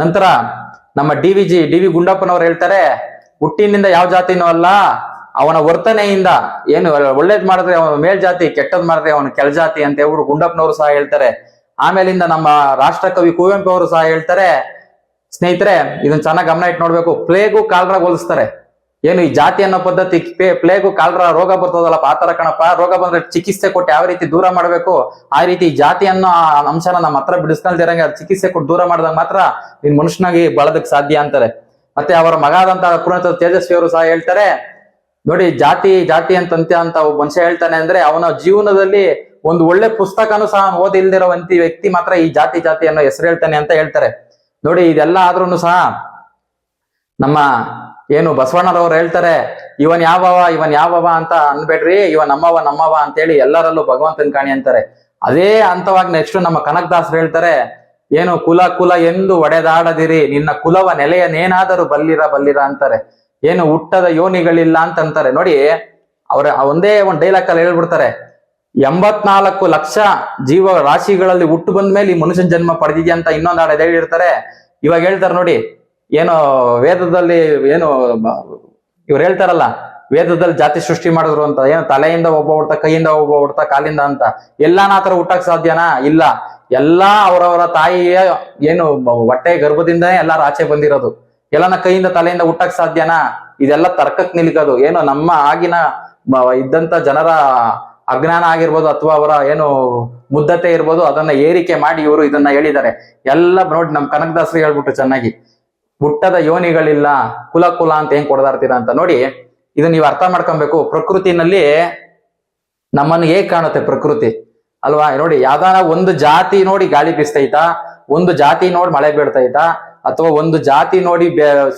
ನಂತರ ನಮ್ಮ D V G, D V ಗುಂಡಪ್ಪನವ್ರು ಹೇಳ್ತಾರೆ, ಹುಟ್ಟಿನಿಂದ ಯಾವ ಜಾತಿನೂ ಅಲ್ಲ, ಅವನ ವರ್ತನೆಯಿಂದ ಏನು ಒಳ್ಳೇದ್ ಮಾಡಿದ್ರೆ ಅವನ ಮೇಲ್ಜಾತಿ ಕೆಟ್ಟದ್ ಮಾಡಿದ್ರೆ ಅವನ ಕೆಳಜಾತಿ ಅಂತ ಹೇಳ್ಬಿಟ್ಟು ಗುಂಡಪ್ಪನವರು ಸಹ ಹೇಳ್ತಾರೆ. ಆಮೇಲಿಂದ ನಮ್ಮ ರಾಷ್ಟ್ರಕವಿ ಕುವೆಂಪು ಅವರು ಸಹ ಹೇಳ್ತಾರೆ ಸ್ನೇಹಿತರೆ, ಇದನ್ನ ಚೆನ್ನಾಗಿ ಗಮನ ಇಟ್ಟು ನೋಡ್ಬೇಕು. ಪ್ಲೇಗು ಕಾಲ್ರ ಹೋಲಿಸ್ತಾರೆ. ಏನು ಈ ಜಾತಿ ಅನ್ನೋ ಪದ್ಧತಿ ಪ್ಲೇಗು ಕಾಲ್ರ ರೋಗ ಬರ್ತದಲ್ಲಪ್ಪ ಆ ತರ ಕಣಪ್ಪ. ರೋಗ ಬಂದ್ರೆ ಚಿಕಿತ್ಸೆ ಕೊಟ್ಟು ಯಾವ ರೀತಿ ದೂರ ಮಾಡಬೇಕು? ಆ ರೀತಿ ಜಾತಿ ಅನ್ನೋ ಅಂಶನ ನಮ್ಮ ಹತ್ರ ಬಿಡಿಸ್ಕೊಳ್ದಿರಂಗೆ ಚಿಕಿತ್ಸೆ ಕೊಟ್ಟು ದೂರ ಮಾಡಿದಾಗ ಮಾತ್ರ ನೀನ್ ಮನುಷ್ಯನಾಗಿ ಬಳದಕ್ ಸಾಧ್ಯ ಅಂತಾರೆ. ಮತ್ತೆ ಅವರ ಮಗ ಆದಂತ ಪುನೀತ ತೇಜಸ್ವಿ ಅವರು ಸಹ ಹೇಳ್ತಾರೆ, ನೋಡಿ ಜಾತಿ ಜಾತಿ ಅಂತಂತೆ ಅಂತ ಒಬ್ಬ ಮನುಷ್ಯ ಹೇಳ್ತಾನೆ ಅಂದ್ರೆ ಅವನ ಜೀವನದಲ್ಲಿ ಒಂದು ಒಳ್ಳೆ ಪುಸ್ತಕನೂ ಸಹ ಓದಿಲ್ದಿರೋ ವ್ಯಕ್ತಿ ಮಾತ್ರ ಈ ಜಾತಿ ಜಾತಿ ಅನ್ನೋ ಹೆಸರು ಹೇಳ್ತಾನೆ ಅಂತ ಹೇಳ್ತಾರೆ. ನೋಡಿ, ಇದೆಲ್ಲ ಆದ್ರೂ ಸಹ ನಮ್ಮ ಏನು ಬಸವಣ್ಣರವ್ರು ಹೇಳ್ತಾರೆ, ಇವನ್ ಯಾವವ ಇವನ್ ಯಾವವ ಅಂತ ಅನ್ಬೇಡ್ರಿ, ಇವನ್ ನಮ್ಮವ ನಮ್ಮವ ಅಂತೇಳಿ ಎಲ್ಲರಲ್ಲೂ ಭಗವಂತನ ಕಾಣಿ ಅಂತಾರೆ. ಅದೇ ಅಂತವಾಗಿ ನೆಕ್ಸ್ಟ್ ನಮ್ಮ ಕನಕದಾಸರು ಹೇಳ್ತಾರೆ, ಏನು ಕುಲ ಕುಲ ಎಂದು ಒಡೆದಾಡದಿರಿ, ನಿನ್ನ ಕುಲವ ನೆಲೆಯನೇನಾದರೂ ಬಲ್ಲಿರ ಬಲ್ಲಿರ ಅಂತಾರೆ. ಏನು ಹುಟ್ಟದ ಯೋನಿಗಳಿಲ್ಲ ಅಂತ ಅಂತಾರೆ ನೋಡಿ, ಅವರ ಒಂದೇ ಒಂದು ಡೈಲಾಗ್ ಅಲ್ಲಿ ಹೇಳ್ಬಿಡ್ತಾರೆ ಎಂಬತ್ನಾಲ್ಕು ಲಕ್ಷ ಜೀವ ರಾಶಿಗಳಲ್ಲಿ ಹುಟ್ಟು ಬಂದ ಮೇಲೆ ಈ ಮನುಷ್ಯನ ಜನ್ಮ ಪಡೆದಿದ್ಯಾ ಅಂತ ಇನ್ನೊಂದು ಹಾಡು ಹೇಳಿರ್ತಾರೆ ಇವಾಗ ಹೇಳ್ತಾರೆ ನೋಡಿ, ಏನು ವೇದದಲ್ಲಿ ಏನು ಇವ್ರು ಹೇಳ್ತಾರಲ್ಲ, ವೇದದಲ್ಲಿ ಜಾತಿ ಸೃಷ್ಟಿ ಮಾಡಿದ್ರು ಅಂತ, ಏನು ತಲೆಯಿಂದ ಒಬ್ಬ ಹುಡ್ತಾ, ಕೈಯಿಂದ ಒಬ್ಬ ಹುಡ್ತಾ, ಕಾಲಿಂದ ಅಂತ. ಎಲ್ಲಾನ ಆತರ ಹುಟ್ಟಕ್ ಸಾಧ್ಯನಾ? ಇಲ್ಲ. ಎಲ್ಲಾ ಅವರವರ ತಾಯಿಯ ಏನು ಹೊಟ್ಟೆ ಗರ್ಭದಿಂದನೇ ಎಲ್ಲಾರು ಆಚೆ ಬಂದಿರೋದು. ಎಲ್ಲಾನ ಕೈಯಿಂದ ತಲೆಯಿಂದ ಹುಟ್ಟಕ್ ಸಾಧ್ಯನಾ? ಇದೆಲ್ಲ ತರ್ಕಕ್ ನಿಲ್ಕೋದು ಏನು ನಮ್ಮ ಆಗಿನ ಇದ್ದಂತ ಜನರ ಅಜ್ಞಾನ ಆಗಿರ್ಬೋದು ಅಥವಾ ಅವರ ಏನು ಮುದ್ದತೆ ಇರ್ಬೋದು, ಅದನ್ನ ಏರಿಕೆ ಮಾಡಿ ಇವರು ಇದನ್ನ ಹೇಳಿದ್ದಾರೆ. ಎಲ್ಲ ನೋಡಿ ನಮ್ ಕನಕದಾಸರು ಹೇಳ್ಬಿಟ್ರು ಚೆನ್ನಾಗಿ. ಹುಟ್ಟದ ಯೋನಿಗಳಿಲ್ಲ, ಕುಲ ಕುಲ ಅಂತ ಹೆಂಗ್ ಕೊಡದಾಡ್ತೀರಾ ಅಂತ ನೋಡಿ ಇದನ್ನ ನೀವು ಅರ್ಥ ಮಾಡ್ಕೊಬೇಕು. ಪ್ರಕೃತಿನಲ್ಲಿ ನಮ್ಮನ್ನು ಹೇಗ್ ಕಾಣುತ್ತೆ ಪ್ರಕೃತಿ? ಅಲ್ವಾ? ನೋಡಿ ಯಾವ್ದಾರ ಒಂದು ಜಾತಿ ನೋಡಿ ಗಾಳಿ ಬೀಸ್ತೈತಾ ಒಂದು ಜಾತಿ ನೋಡಿ ಮಳೆ ಬೀಳ್ತೈತಾ ಅಥವಾ ಒಂದು ಜಾತಿ ನೋಡಿ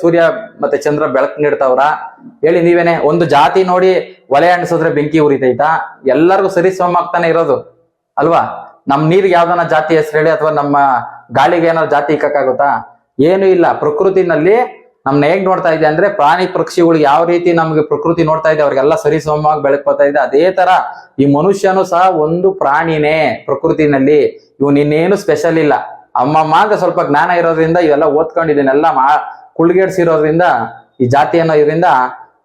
ಸೂರ್ಯ ಮತ್ತೆ ಚಂದ್ರ ಬೆಳಕು ನೀಡ್ತಾವ್ರ, ಹೇಳಿ ನೀವೇನೆ, ಒಂದು ಜಾತಿ ನೋಡಿ ಒಲೆ ಅಣಿಸಿದ್ರೆ ಬೆಂಕಿ ಉರಿತೈತಾ? ಎಲ್ಲರಿಗೂ ಸರಿ ಆಗ್ತಾನೆ ಇರೋದು, ಅಲ್ವಾ? ನಮ್ ನೀರಿಗೆ ಯಾವ್ದಾನ ಜಾತಿ ಹೆಸರು ಹೇಳಿ ಅಥವಾ ನಮ್ಮ ಗಾಳಿಗೆ ಏನಾದ್ರು ಜಾತಿ ಇಕ್ಕಾಗುತ್ತಾ ಏನು ಇಲ್ಲ. ಪ್ರಕೃತಿನಲ್ಲಿ ನಮ್ನ ಹೇಗ್ ನೋಡ್ತಾ ಇದೆ ಅಂದ್ರೆ ಪ್ರಾಣಿ ಪಕ್ಷಿಗಳು ಯಾವ ರೀತಿ ನಮ್ಗೆ ಪ್ರಕೃತಿ ನೋಡ್ತಾ ಇದೆ, ಅವ್ರಿಗೆಲ್ಲ ಸರಿ ಸಮವಾಗಿ ಬೆಳಕೋತಾ ಇದೆ. ಅದೇ ತರ ಈ ಮನುಷ್ಯನು ಸಹ ಒಂದು ಪ್ರಾಣಿನೇ ಪ್ರಕೃತಿನಲ್ಲಿ. ಇವನ್ ಇನ್ನೇನು ಸ್ಪೆಷಲ್ ಇಲ್ಲ. ಅಮ್ಮಮ್ಮ ಮಾಗ ಸ್ವಲ್ಪ ಜ್ಞಾನ ಇರೋದ್ರಿಂದ ಇವೆಲ್ಲ ಓದ್ಕೊಂಡಿದ್ದೀನೆಲ್ಲ ಮಾ, ಕುಳ್ಗೇಡ್ಸಿರೋದ್ರಿಂದ ಈ ಜಾತಿ ಅನ್ನೋ ಇದರಿಂದ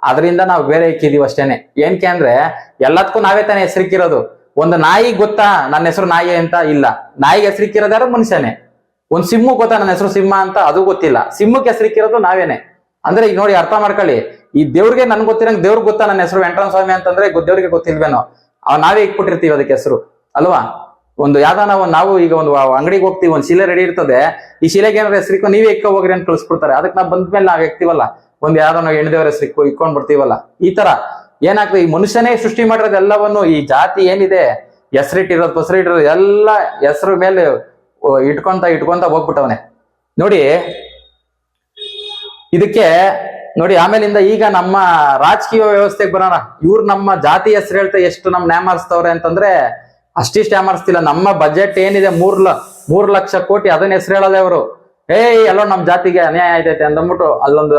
ಅದರಿಂದ ನಾವು ಬೇರೆ ಇಕ್ಕಿದೀವಿ ಅಷ್ಟೇನೆ. ಏನ್ಕೆ ಅಂದ್ರೆ ಎಲ್ಲದಕ್ಕೂ ನಾವೇ ತಾನೇ ಹೆಸರಿಕ್ಕಿರೋದು. ಒಂದು ನಾಯಿ ಗೊತ್ತಾ ನನ್ನ ಹೆಸರು ನಾಯಿ ಅಂತ? ಇಲ್ಲ. ನಾಯಿಗೆ ಹೆಸರಿಕ್ಕಿರೋದಾರು ಮನುಷ್ಯನೇ. ಒಂದ್ ಸಿಮ್ಮು ಗೊತ್ತಾ ನನ್ನ ಹೆಸರು ಸಿಂಹ ಅಂತ? ಅದು ಗೊತ್ತಿಲ್ಲ. ಸಿಂಹಕ್ಕೆ ಹೆಸರಿಕ್ಕಿರೋದು ನಾವೇನೆ. ಅಂದ್ರೆ ಈಗ ನೋಡಿ ಅರ್ಥ ಮಾಡ್ಕೊಳ್ಳಿ. ಈ ದೇವ್ರಿಗೆ ನನ್ ಗೊತ್ತಿರಂಗ್ ದೇವ್ರಿಗೆ ಗೊತ್ತಾ ನನ್ನ ಹೆಸರು ವೆಂಕಟರಾಮ ಸ್ವಾಮಿ ಅಂತಂದ್ರೆ ದೇವ್ರಿಗೆ ಗೊತ್ತಿಲ್ವೇನೋ. ಅವ್ ನಾವೇ ಇಟ್ಬಿಟ್ಟಿರ್ತೀವಿ ಅದಕ್ಕೆ ಹೆಸರು. ಅಲ್ವಾ? ಒಂದು ಯಾವ್ದಾನ ಒಂದು ನಾವು ಈಗ ಒಂದು ಅಂಗಡಿಗೆ ಹೋಗ್ತೀವಿ, ಒಂದು ಶಿಲೆ ರೆಡಿ ಇರ್ತದೆ, ಈ ಶಿಲೆಗೆ ಏನಾದ್ರು ಹೆಸರಿಕೊ ನೀವೇ ಇಕ್ಕ ಹೋಗ್ರಿ ಅಂತ ಕಳಿಸ್ಬಿಡ್ತಾರೆ. ಅದಕ್ಕೆ ನಾವು ಬಂದ್ಮೇಲೆ ನಾವ್ ಇಕ್ತಿವಲ್ಲ ಒಂದ್ ಯಾವ್ದೋ ನಾವು ಹೆಣ್ದೇವ್ರ ಹೆಸರು ಇಕ್ಕೊಂಡ್ ಬರ್ತೀವಲ್ಲ ಈ ತರ ಏನಾಗ್ತದೆ, ಈ ಮನುಷ್ಯನೇ ಸೃಷ್ಟಿ ಮಾಡಿರೋದು ಎಲ್ಲವನ್ನು, ಈ ಜಾತಿ ಏನಿದೆ, ಹೆಸರಿಟ್ಟಿರೋದು, ಪಸರಿಟ್ಟಿರೋದು, ಎಲ್ಲ ಹೆಸರು ಮೇಲೆ ಇಟ್ಕೊಂತ ಇಟ್ಕೊಂತ ಹೋಗ್ಬಿಟ್ಟವನೆ. ನೋಡಿ, ಇದಕ್ಕೆ ನೋಡಿ, ಆಮೇಲಿಂದ ಈಗ ನಮ್ಮ ರಾಜಕೀಯ ವ್ಯವಸ್ಥೆಗೆ ಬರೋಣ. ಇವ್ರು ನಮ್ಮ ಜಾತಿ ಹೆಸರು ಹೇಳ್ತಾ ಎಷ್ಟು ನಮ್ ನ್ಯಾಮರ್ಸ್ತವ್ರೆ ಅಂತಂದ್ರೆ ಅಷ್ಟಿಷ್ಟು ಯಾಮರ್ಸ್ತಿಲ್ಲ ನಮ್ಮ ಬಜೆಟ್ ಏನಿದೆ? ಮೂರ್ ಲ ಮೂರ್ ಲಕ್ಷ ಕೋಟಿ. ಅದನ್ನ ಹೆಸರು ಹೇಳೋದೇ ಅವರು ಏ ಎಲ್ಲೋ ನಮ್ ಜಾತಿಗೆ ಅನ್ಯಾಯ ಆಯ್ತೈತೆ ಅಂದ್ಬಿಟ್ಟು ಅಲ್ಲೊಂದು,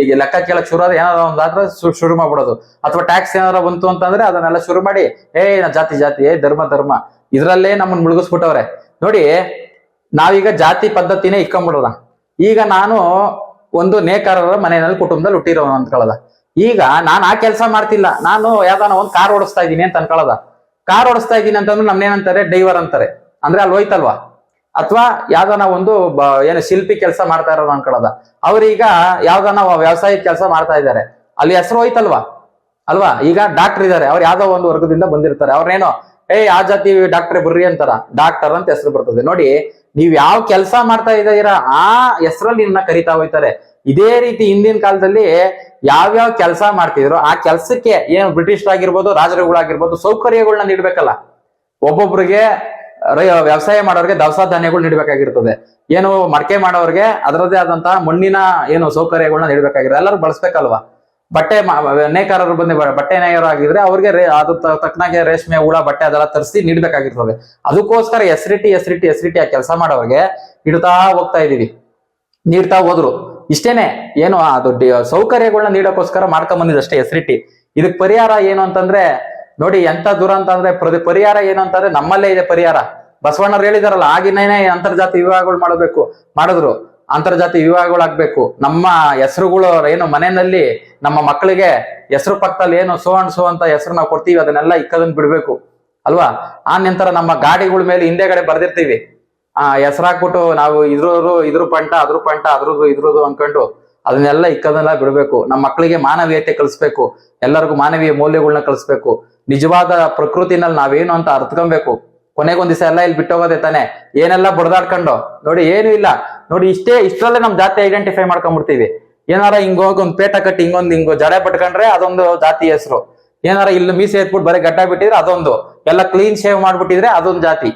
ಈಗ ಲೆಕ್ಕ ಕೇಳಕ್ ಶುರು ಆದ್ರೆ ಏನಾದ್ರು ಒಂದ್ ಶುರು ಮಾಡ್ಬಿಡೋದು. ಅಥವಾ ಟ್ಯಾಕ್ಸ್ ಏನಾದ್ರು ಬಂತು ಅಂತಂದ್ರೆ ಅದನ್ನೆಲ್ಲ ಶುರು ಮಾಡಿ ಏ ನಾ ಜಾತಿ ಜಾತಿ ಏ ಧರ್ಮ ಧರ್ಮ. ಇದ್ರಲ್ಲೇ ನಮ್ಮನ್ನ ಮುಳುಗಿಸ್ಬಿಟ್ಟವ್ರೆ. ನೋಡಿ, ನಾವೀಗ ಜಾತಿ ಪದ್ಧತಿನೇ ಇಕ್ಕೊಂಬಿಡೋದ. ಈಗ ನಾನು ಒಂದು ನೇಕಾರರ ಮನೆಯಲ್ಲಿ ಕುಟುಂಬದಲ್ಲಿ ಹುಟ್ಟಿರೋನು ಅನ್ಕೊಳ್ಳೋದ ಈಗ ನಾನು ಆ ಕೆಲಸ ಮಾಡ್ತಿಲ್ಲ. ನಾನು ಯಾವ್ದಾನ ಒಂದ್ ಕಾರ್ ಓಡಿಸ್ತಾ ಇದ್ದೀನಿ ಅಂತ ಅನ್ಕೊಳ್ಳೋದ ಕಾರ್ ಓಡಿಸ್ತಾ ಇದ್ದೀನಿ ಅಂತಂದ್ರೆ ನಮ್ನೇನಂತಾರೆ ಡೈವರ್ ಅಂತಾರೆ. ಅಂದ್ರೆ ಅಲ್ಲಿ ಹೋಯ್ತಲ್ವಾ? ಅಥವಾ ಯಾವ್ದಾನ ಒಂದು ಏನು ಶಿಲ್ಪಿ ಕೆಲಸ ಮಾಡ್ತಾ ಇರೋದು ಅನ್ಕೊಳ್ಳೋದ. ಅವ್ರೀಗ ಯಾವ್ದಾನ ವ್ಯವಸಾಯ ಕೆಲಸ ಮಾಡ್ತಾ ಇದ್ದಾರೆ. ಅಲ್ಲಿ ಹೆಸರು ಹೋಯ್ತಲ್ವಾ? ಅಲ್ವಾ? ಈಗ ಡಾಕ್ಟರ್ ಇದಾರೆ. ಅವ್ರು ಯಾವ್ದೋ ಒಂದು ವರ್ಗದಿಂದ ಬಂದಿರ್ತಾರೆ. ಅವ್ರೇನೋ, ಏ, ಆ ಜಾತಿ ಡಾಕ್ಟರ್ ಬರ್ರಿ ಅಂತಾರ. ಡಾಕ್ಟರ್ ಅಂತ ಹೆಸರು ಬರ್ತದೆ. ನೋಡಿ, ನೀವ್ ಯಾವ ಕೆಲಸ ಮಾಡ್ತಾ ಇದ್ದೀರಾ, ಆ ಹೆಸರಲ್ಲಿ ನಿನ್ನ ಕರಿತಾ ಹೋಯ್ತಾರೆ. ಇದೇ ರೀತಿ ಹಿಂದಿನ ಕಾಲದಲ್ಲಿ ಯಾವ್ಯಾವ ಕೆಲಸ ಮಾಡ್ತಿದ್ರು, ಆ ಕೆಲಸಕ್ಕೆ ಏನು ಬ್ರಿಟಿಷ್ ಆಗಿರ್ಬೋದು, ರಾಜರುಗಳಾಗಿರ್ಬೋದು ಸೌಕರ್ಯಗಳನ್ನ ನೀಡ್ಬೇಕಲ್ಲ. ಒಬ್ಬೊಬ್ರಿಗೆ ವ್ಯವಸಾಯ ಮಾಡೋರಿಗೆ ದವಸ ಧಾನ್ಯಗಳು ನೀಡಬೇಕಾಗಿರ್ತದೆ. ಏನು ಮಡಕೆ ಮಾಡೋರಿಗೆ ಅದರದೇ ಆದಂತಹ ಮಣ್ಣಿನ ಏನು ಸೌಕರ್ಯಗಳನ್ನ ನೀಡಬೇಕಾಗಿರೋ ಎಲ್ಲರೂ ಬಳಸ್ಬೇಕಲ್ವಾ? ಬಟ್ಟೆ ನೇಕಾರರು ಬಂದು ಬಟ್ಟೆ ನೇಯರು ಆಗಿದ್ರೆ ಅವ್ರಿಗೆ ಅದು ತಕ್ಕನಾಗೆ ರೇಷ್ಮೆ, ಹುಳ, ಬಟ್ಟೆ ಅದೆಲ್ಲ ತರಿಸಿ ನೀಡ್ಬೇಕಾಗಿರ್ತದೆ. ಅದಕ್ಕೋಸ್ಕರ ಎಸ್ರಿಟಿ ಎಸ್ರಿಟಿ ಎಸ್ರಿಟಿ ಆ ಕೆಲಸ ಮಾಡೋರಿಗೆ ಇಡ್ತಾ ಹೋಗ್ತಾ ಇದೀವಿ ನೀಡ್ತಾ ಹೋದ್ರು. ಇಷ್ಟೇನೆ ಏನು ಅದು ಸೌಕರ್ಯಗಳನ್ನ ನೀಡೋಕ್ಕೋಸ್ಕರ ಮಾಡ್ಕೊಂಡ್ ಬಂದಿದ್ದು ಅಷ್ಟೇ ಎಸ್ರಿಟಿ. ಇದಕ್ ಪರಿಹಾರ ಏನು ಅಂತಂದ್ರೆ, ನೋಡಿ ಎಂತ ದೂರ ಅಂತ ಅಂದ್ರೆ ಪರಿಹಾರ ಏನು ಅಂತಂದ್ರೆ, ನಮ್ಮಲ್ಲೇ ಇದೆ ಪರಿಹಾರ. ಬಸವಣ್ಣವ್ರು ಹೇಳಿದಾರಲ್ಲ, ಆಗಿನೇನೆ ಅಂತರ್ಜಾತಿ ವಿವಾಹಗಳು ಮಾಡಬೇಕು ಮಾಡಿದ್ರು. ಅಂತರ್ಜಾತಿ ವಿವಾಹಗಳಾಗ್ಬೇಕು ನಮ್ಮ ಹೆಸರುಗಳು ಏನು ಮನೆಯಲ್ಲಿ, ನಮ್ಮ ಮಕ್ಕಳಿಗೆ ಹೆಸರು ಪಕ್ಕದಲ್ಲಿ ಏನು ಸೋ ಅಂಡ್ ಸೋ ಅಂತ ಹೆಸರು ನಾವು ಕೊಡ್ತೀವಿ, ಅದನ್ನೆಲ್ಲ ಇಕ್ಕದನ್ ಬಿಡ್ಬೇಕು. ಅಲ್ವಾ? ಆ ನಂತರ ನಮ್ಮ ಗಾಡಿಗಳ ಮೇಲೆ ಹಿಂದೆಗಡೆ ಬರ್ದಿರ್ತೀವಿ. ಆ ಹೆಸರಾಕ್ಬಿಟ್ಟು ನಾವು ಇದ್ರವರು ಇದ್ರ ಪಂಟ, ಅದ್ರ ಪಂಟ, ಅದ್ರದ್ದು ಇದ್ರದ್ದು ಅನ್ಕೊಂಡು ಅದನ್ನೆಲ್ಲ ಇಕ್ಕದನ್ನೆಲ್ಲ ಬಿಡಬೇಕು. ನಮ್ಮ ಮಕ್ಕಳಿಗೆ ಮಾನವೀಯತೆ ಕಲಿಸ್ಬೇಕು. ಎಲ್ಲರಿಗೂ ಮಾನವೀಯ ಮೌಲ್ಯಗಳನ್ನ ಕಲಿಸ್ಬೇಕು. ನಿಜವಾದ ಪ್ರಕೃತಿನಲ್ಲಿ ನಾವೇನು ಅಂತ ಅರ್ತ್ಕೊಬೇಕು ಕೊನೆಗೊಂದ್ ದಿವಸ ಎಲ್ಲ ಇಲ್ಲಿ ಬಿಟ್ಟೋಗೋದೆ ತಾನೆ. ಏನೆಲ್ಲ ಬಡದಾಡ್ಕೊಂಡು? ನೋಡಿ, ಏನು ಇಲ್ಲ. ನೋಡಿ, ಇಷ್ಟೇ, ಇಷ್ಟರಲ್ಲೇ ನಮ್ ಜಾತಿ ಐಡೆಂಟಿಫೈ ಮಾಡ್ಕೊಂಡ್ಬಿಡ್ತೀವಿ ಏನಾರ ಹಿಂಗೋಗಿ ಒಂದ್ ಪೇಟ ಕಟ್ಟಿ ಹಿಂಗೊಂದ್ ಹಿಂಗೋ ಜಡೆ ಪಟ್ಕೊಂಡ್ರೆ ಅದೊಂದು ಜಾತಿ ಹೆಸರು. ಏನಾರ ಇಲ್ಲಿ ಮೀಸೆ ಎತ್ಬಿಟ್ಟು ಬರೀ ಗಡ್ಡ ಬಿಟ್ಟಿದ್ರೆ ಅದೊಂದು. ಎಲ್ಲ ಕ್ಲೀನ್ ಶೇವ್ ಮಾಡ್ಬಿಟ್ಟಿದ್ರೆ ಅದೊಂದು ಜಾತಿ.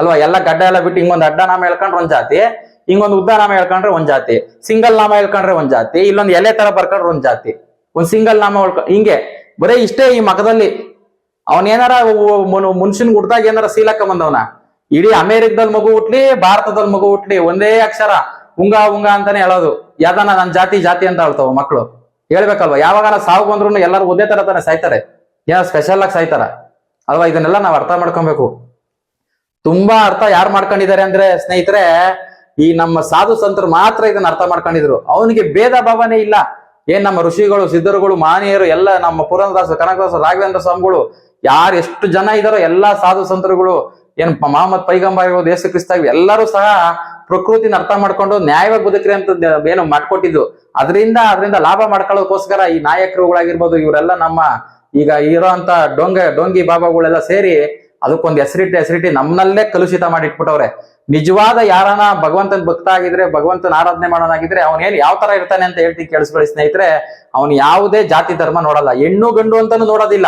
ಅಲ್ವಾ? ಎಲ್ಲ ಗಡ್ಡ ಎಲ್ಲ ಬಿಟ್ಟು ಹಿಂಗೊಂದು ಅಡ್ಡ ನಾಮ ಹೇಳ್ಕೊಂಡ್ರೆ ಒಂದ್ ಜಾತಿ, ಹಿಂಗೊಂದು ಉದ್ದ ನಾಮ ಹೇಳ್ಕೊಂಡ್ರೆ ಒಂದ್ ಜಾತಿ, ಸಿಂಗಲ್ ನಾಮ ಹೇಳ್ಕೊಂಡ್ರೆ ಒಂದ್ ಜಾತಿ, ಇಲ್ಲೊಂದು ಎಲೆ ತರ ಬರ್ಕೊಂಡ್ರೆ ಒಂದ್ ಜಾತಿ. ಒಂದ್ ಸಿಂಗಲ್ ನಾಮ ಹಿಂಗೆ. ಬರೀ ಇಷ್ಟೇ ಈ ಮಗದಲ್ಲಿ. ಅವನೇನಾರ ಮನುಷ್ಯನ್ ಹುಡ್ದಾಗ ಏನಾರ ಸೀಲಕ್ಕ ಬಂದವನ? ಇಡೀ ಅಮೆರಿಕದಲ್ಲಿ ಮಗು ಹುಟ್ಲಿ ಭಾರತದಲ್ಲಿ ಮಗು ಹುಟ್ಲಿ, ಒಂದೇ ಅಕ್ಷರ, ಉಂಗ ಉಂಗ ಅಂತಾನೆ ಹೇಳೋದು. ಯಾವ್ದಾನ ನನ್ ಜಾತಿ ಜಾತಿ ಅಂತ ಹೇಳ್ತಾವ ಮಕ್ಕಳು ಹೇಳ್ಬೇಕಲ್ವಾ? ಯಾವಾಗ ಸಾವು ಬಂದ್ರು ಎಲ್ಲರೂ ಒಂದೇ ತರ ತಾನೆ ಸಾಯ್ತಾರೆ. ಏನೋ ಸ್ಪೆಷಲ್ ಆಗಿ ಸಾಯ್ತಾರ. ಅಲ್ವಾ? ಇದನ್ನೆಲ್ಲ ನಾವ್ ಅರ್ಥ ಮಾಡ್ಕೊಬೇಕು. ತುಂಬಾ ಅರ್ಥ ಯಾರು ಮಾಡ್ಕೊಂಡಿದ್ದಾರೆ ಅಂದ್ರೆ ಸ್ನೇಹಿತರೆ, ಈ ನಮ್ಮ ಸಾಧು ಸಂತರು ಮಾತ್ರ ಇದನ್ನ ಅರ್ಥ ಮಾಡ್ಕೊಂಡಿದ್ರು. ಅವನಿಗೆ ಭೇದ ಭಾವನೆ ಇಲ್ಲ. ಏನ್ ನಮ್ಮ ಋಷಿಗಳು, ಸಿದ್ಧರುಗಳು, ಮಾನಿಯರು, ಎಲ್ಲ ನಮ್ಮ ಪುರಂದಾಸ, ಕನಕದಾಸ, ರಾಘವೇಂದ್ರ ಸ್ವಾಮಿಗಳು, ಯಾರು ಎಷ್ಟು ಜನ ಇದಾರೋ ಎಲ್ಲಾ ಸಾಧು ಸಂತರುಗಳು, ಏನ್ ಮಹಮ್ಮದ್ ಪೈಗಂಬ ದೇಶ ಕ್ರಿಸ್ತ ಎಲ್ಲರೂ ಸಹ ಪ್ರಕೃತಿನ ಅರ್ಥ ಮಾಡ್ಕೊಂಡು ನ್ಯಾಯವಾಗಿ ಬದುಕ್ರಿ ಅಂತ ಏನು ಮಾಡ್ಕೊಟ್ಟಿದ್ದು. ಅದರಿಂದ ಅದರಿಂದ ಲಾಭ ಮಾಡ್ಕೊಳ್ಳೋಕೋಸ್ಕರ ಈ ನಾಯಕರುಗಳಾಗಿರ್ಬೋದು, ಇವರೆಲ್ಲ ನಮ್ಮ ಈಗ ಇರೋ ಅಂತ ಡೊಂಗ, ಡೊಂಗಿ ಬಾಬಾಗಳೆಲ್ಲ ಸೇರಿ ಅದಕ್ಕೊಂದು ಹೆಸರಿಟ್ಟು ಹೆಸರಿಟ್ಟು ನಮ್ಮನ್ನಲ್ಲೇ ಕಲುಷಿತ ಮಾಡಿ ಇಟ್ಬಿಟ್ಟವ್ರೆ ನಿಜವಾದ ಯಾರನ ಭಗವಂತನ ಭಕ್ತ ಆಗಿದ್ರೆ, ಭಗವಂತನ ಆರಾಧನೆ ಮಾಡೋನಾಗಿದ್ರೆ, ಅವನ್ ಏನ್ ಯಾವ ತರ ಇರ್ತಾನೆ ಅಂತ ಹೇಳ್ತೀನಿ ಕೇಳಿಸ್ಕೊಳ್ಳಿ ಸ್ನೇಹಿತರೆ, ಅವನು ಯಾವುದೇ ಜಾತಿ ಧರ್ಮ ನೋಡಲ್ಲ. ಹೆಣ್ಣು ಗಂಡು ಅಂತಾನು ನೋಡೋದಿಲ್ಲ.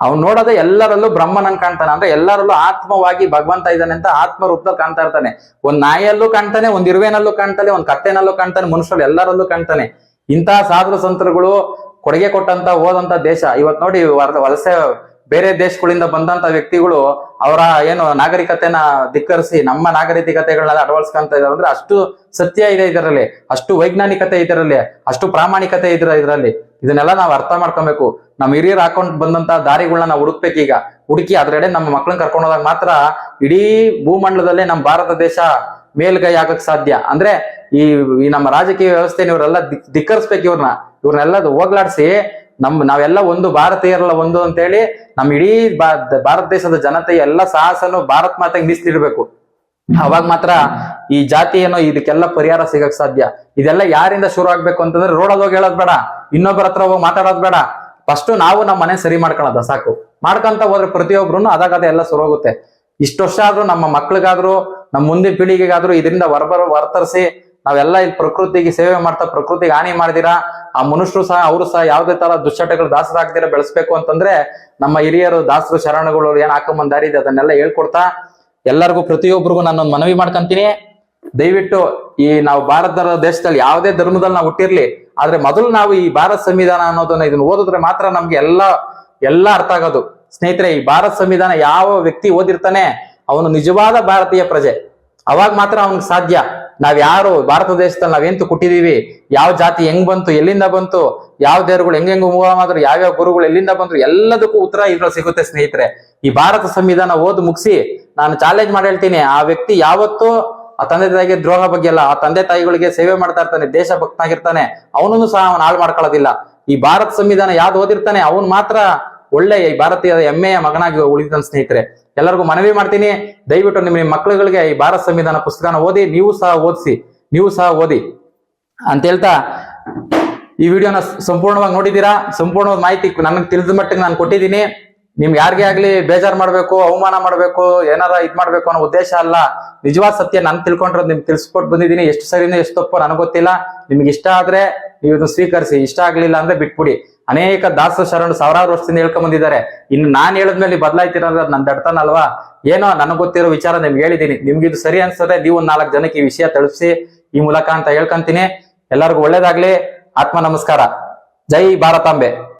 ಅವ್ನು ನೋಡೋದೇ ಎಲ್ಲರಲ್ಲೂ ಬ್ರಹ್ಮನನ್ ಕಾಣ್ತಾನೆ. ಅಂದ್ರೆ ಎಲ್ಲರಲ್ಲೂ ಆತ್ಮವಾಗಿ ಭಗವಂತ ಇದ್ದಾನೆ ಅಂತ ಆತ್ಮ ರೂಪದಲ್ಲಿ ಕಾಣ್ತಾ ಇರ್ತಾನೆ. ಒಂದ್ ನಾಯಿಯಲ್ಲೂ ಕಾಣ್ತಾನೆ, ಒಂದ್ ಇರುವೆನಲ್ಲೂ ಕಾಣ್ತಾನೆ, ಒಂದ್ ಕತ್ತೆನಲ್ಲೂ ಕಾಣ್ತಾನೆ, ಮನುಷ್ಯರು ಎಲ್ಲರಲ್ಲೂ ಕಾಣ್ತಾನೆ. ಇಂತಹ ಸಾಧು ಸಂತರುಗಳು ಕೊಡುಗೆ ಕೊಟ್ಟಂತ, ಹೋದಂತ ದೇಶ. ಇವತ್ ನೋಡಿ ವಲಸೆ ಬೇರೆ ದೇಶಗಳಿಂದ ಬಂದಂತ ವ್ಯಕ್ತಿಗಳು ಅವರ ಏನು ನಾಗರಿಕತೆನ ಧಿಕ್ಕರಿಸಿ, ನಮ್ಮ ನಾಗರಿಕತೆಗಳನ್ನ ಅಳವಡಿಸ್ಕೊಂತ ಇದಾರೆ ಅಂದ್ರೆ ಅಷ್ಟು ಸತ್ಯ ಇದೆ ಇದರಲ್ಲಿ, ಅಷ್ಟು ವೈಜ್ಞಾನಿಕತೆ ಇದರಲ್ಲಿ, ಅಷ್ಟು ಪ್ರಾಮಾಣಿಕತೆ ಇದ್ರ ಇದರಲ್ಲಿ. ಇದನ್ನೆಲ್ಲ ನಾವು ಅರ್ಥ ಮಾಡ್ಕೊಬೇಕು. ನಮ್ಮ ಹಿರಿಯರು ಹಾಕೊಂಡ್ ಬಂದಂತ ದಾರಿಗಳನ್ನ ನಾವು ಈಗ ಹುಡುಕಿ ಅದ್ರಡೆ ನಮ್ಮ ಮಕ್ಕಳನ್ನ ಕರ್ಕೊಂಡು ಹೋದಾಗ ಮಾತ್ರ ಇಡೀ ಭೂಮಂಡಲದಲ್ಲೇ ನಮ್ಮ ಭಾರತ ದೇಶ ಮೇಲ್ಗೈ ಆಗಕ್ ಸಾಧ್ಯ. ಅಂದ್ರೆ ಈ ನಮ್ಮ ರಾಜಕೀಯ ವ್ಯವಸ್ಥೆನ ಇವರೆಲ್ಲ ಧಿಕ್ಕರಿಸ್ಬೇಕು ಇವ್ರನ್ನ. ಇವ್ರನ್ನೆಲ್ಲ ಹೋಗ್ಲಾಡ್ಸಿ ನಮ್ ನಾವೆಲ್ಲ ಒಂದು ಭಾರತೀಯರಲ್ಲ ಒಂದು ಅಂತ ಹೇಳಿ ನಮ್ ಇಡೀ ಭಾರತ ದೇಶದ ಜನತೆ ಎಲ್ಲ ಸಾಹಸನು ಭಾರತ್ ಮಾತೆಗೆ ಮೀಸಲಿಡ್ಬೇಕು ಅವಾಗ ಮಾತ್ರ ಈ ಜಾತಿ ಏನೋ ಇದಕ್ಕೆಲ್ಲ ಪರಿಹಾರ ಸಿಗಕ್ ಸಾಧ್ಯ. ಇದೆಲ್ಲ ಯಾರಿಂದ ಶುರು ಆಗ್ಬೇಕು ಅಂತಂದ್ರೆ ರೋಡಲ್ಲಿ ಹೋಗಿ ಹೇಳೋದ್ ಬೇಡ ಇನ್ನೊಬ್ಬರ ಹತ್ರ ಹೋಗಿ ಮಾತಾಡೋದ್ ಬೇಡ. ಫಸ್ಟ್ ನಾವು ನಮ್ಮ ಮನೆ ಸರಿ ಮಾಡ್ಕೊಳದ ಸಾಕು. ಮಾಡ್ಕೊಂತ ಹೋದ್ರೆ ಪ್ರತಿಯೊಬ್ರು ಅದಾಗದ ಎಲ್ಲ ಶುರುವಾಗುತ್ತೆ ಇಷ್ಟು ವರ್ಷ ಆದ್ರೂ ನಮ್ಮ ಮಕ್ಳಿಗಾದ್ರು, ನಮ್ಮ ಮುಂದಿನ ಪೀಳಿಗೆಗಾದ್ರೂ ಇದರಿಂದ ಹೊರಬರ ಹೊರತರಿಸಿ ನಾವೆಲ್ಲ ಇಲ್ಲಿ ಪ್ರಕೃತಿಗೆ ಸೇವೆ ಮಾಡ್ತಾ ಪ್ರಕೃತಿಗೆ ಹಾನಿ ಮಾಡ್ದಿರಾ? ಆ ಮನುಷ್ಯರು ಸಹ, ಅವರು ಸಹ ಯಾವುದೇ ತರ ದುಶ್ಚಟಗಳು ದಾಸರಾಗ್ದಿರ ಬೆಳೆಸ್ಬೇಕು ಅಂತಂದ್ರೆ ನಮ್ಮ ಹಿರಿಯರು ದಾಸರು ಶರಣಗಳು ಏನ್ ಹಾಕೊಂಬಂದ್ ದಾರಿ ಇದೆ ಅದನ್ನೆಲ್ಲ ಹೇಳ್ಕೊಡ್ತಾ ಎಲ್ಲರಿಗೂ ಪ್ರತಿಯೊಬ್ಬರಿಗೂ ನಾನೊಂದು ಮನವಿ ಮಾಡ್ಕೊಂತೀನಿ. ದಯವಿಟ್ಟು ಈ ನಾವು ಭಾರತದ ದೇಶದಲ್ಲಿ ಯಾವುದೇ ಧರ್ಮದಲ್ಲಿ ನಾವು ಹುಟ್ಟಿರ್ಲಿ, ಆದ್ರೆ ಮೊದಲು ನಾವು ಈ ಭಾರತ ಸಂವಿಧಾನ ಅನ್ನೋದನ್ನ ಇದನ್ನ ಓದಿದ್ರೆ ಮಾತ್ರ ನಮ್ಗೆ ಎಲ್ಲ ಎಲ್ಲ ಅರ್ಥ ಆಗೋದು. ಸ್ನೇಹಿತರೆ, ಈ ಭಾರತ ಸಂವಿಧಾನ ಯಾವ ವ್ಯಕ್ತಿ ಓದಿರ್ತಾನೆ? ಅವನು ನಿಜವಾದ ಭಾರತೀಯ ಪ್ರಜೆ. ಅವಾಗ ಮಾತ್ರ ಅವ್ನಿಗೆ ಸಾಧ್ಯ. ನಾವ್ ಯಾರು ಭಾರತ ದೇಶದಲ್ಲಿ ನಾವೆಂತು ಕೊಟ್ಟಿದೀವಿ ಯಾವ ಜಾತಿ ಹೆಂಗ್ ಬಂತು, ಎಲ್ಲಿಂದ ಬಂತು, ಯಾವ ದೇವರುಗಳು ಹೆಂಗ್ ಹೆಂಗ್ ಯಾವ ಯಾವ ಗುರುಗಳು ಎಲ್ಲಿಂದ ಬಂದ್ರು, ಎಲ್ಲದಕ್ಕೂ ಉತ್ತರ ಇದ್ರಲ್ಲಿ ಸಿಗುತ್ತೆ ಸ್ನೇಹಿತರೆ. ಈ ಭಾರತ ಸಂವಿಧಾನ ಓದ್ ಮುಗಿಸಿ ನಾನು ಚಾಲೆಂಜ್ ಮಾಡಿ ಹೇಳ್ತೀನಿ, ಆ ವ್ಯಕ್ತಿ ಯಾವತ್ತು ಆ ತಂದೆ ತಾಯಿಗೆ ದ್ರೋಹ ಬಗ್ಗೆ ಅಲ್ಲ, ಆ ತಂದೆ ತಾಯಿಗಳಿಗೆ ಸೇವೆ ಮಾಡ್ತಾ ಇರ್ತಾನೆ, ದೇಶ ಭಕ್ತನಾಗಿರ್ತಾನೆ, ಅವನನ್ನು ಸಹ ಅವನು ಹಾಳು ಮಾಡ್ಕೊಳ್ಳೋದಿಲ್ಲ. ಈ ಭಾರತ ಸಂವಿಧಾನ ಯಾವ್ದು ಓದಿರ್ತಾನೆ, ಅವನ್ ಮಾತ್ರ ಒಳ್ಳೆ ಈ ಭಾರತೀಯ ಹೆಮ್ಮೆಯ ಮಗನಾಗಿ ಉಳಿದ ಸ್ನೇಹಿತರೆ. ಎಲ್ಲರಿಗೂ ಮನವಿ ಮಾಡ್ತೀನಿ. ದಯವಿಟ್ಟು ನಿಮ್ಮ ಮಕ್ಕಳುಗಳಿಗೆ ಈ ಭಾರತ ಸಂವಿಧಾನ ಪುಸ್ತಕನ ಓದಿ, ನೀವು ಸಹ ಓದಿಸಿ, ನೀವು ಸಹ ಓದಿ ಅಂತ ಹೇಳ್ತಾ ಈ ವಿಡಿಯೋನ ಸಂಪೂರ್ಣವಾಗಿ ನೋಡಿದೀರಾ ಸಂಪೂರ್ಣವಾದ ಮಾಹಿತಿ ನನಗೆ ತಿಳಿದ ಮಟ್ಟಿಗೆ ನಾನು ಕೊಟ್ಟಿದ್ದೀನಿ. ನಿಮ್ಗೆ ಯಾರಿಗೆ ಆಗ್ಲಿ ಬೇಜಾರ್ ಮಾಡ್ಬೇಕು, ಅವಮಾನ ಮಾಡ್ಬೇಕು, ಏನಾರ ಇದ್ ಮಾಡ್ಬೇಕು ಅನ್ನೋ ಉದ್ದೇಶ ಅಲ್ಲ. ನಿಜವಾದ ಸತ್ಯ ನಾನು ತಿಳ್ಕೊಂಡಿರೋದು ನಿಮ್ಗೆ ತಿಳಿಸ್ಕೊಟ್ಟು ಬಂದಿದ್ದೀನಿ. ಎಷ್ಟು ಸರಿನೋ ಎಷ್ಟು ತಪ್ಪು ನನಗೆ ಗೊತ್ತಿಲ್ಲ. ನಿಮ್ಗೆ ಇಷ್ಟ ಆದ್ರೆ ನೀವು ಇದನ್ನ ಸ್ವೀಕರಿಸಿ. ಇಷ್ಟ ಆಗ್ಲಿಲ್ಲ ಅಂದ್ರೆ ಬಿಟ್ಬಿಡಿ. ಅನೇಕ ದಾಸ ಶರಣ ಸಾವಿರಾರು ವರ್ಷದಿಂದ ಹೇಳ್ಕೊಂಡ್ ಬಂದಿದ್ದಾರೆ. ಇನ್ನು ನಾನ್ ಹೇಳದ್ಮೇಲೆ ಬದಲಾಯ್ತೀರ ನನ್ ದಡ್ತನ ಅಲ್ವಾ ಏನೋ ನನಗೆ ಗೊತ್ತಿರೋ ವಿಚಾರ ನಿಮ್ಗೆ ಹೇಳಿದ್ದೀನಿ ನಿಮ್ಗೆ ಇದು ಸರಿ ಅನ್ಸದೆ ನೀವು ನಾಲ್ಕು ಜನಕ್ಕೆ ಈ ವಿಷಯ ತಿಳಿಸಿ ಈ ಮೂಲಕ ಅಂತ ಹೇಳ್ಕೊಂತೀನಿ. ಎಲ್ಲರಿಗೂ ಒಳ್ಳೇದಾಗ್ಲಿ. ಆತ್ಮ ನಮಸ್ಕಾರ. ಜೈ ಭಾರತಾಂಬೆ.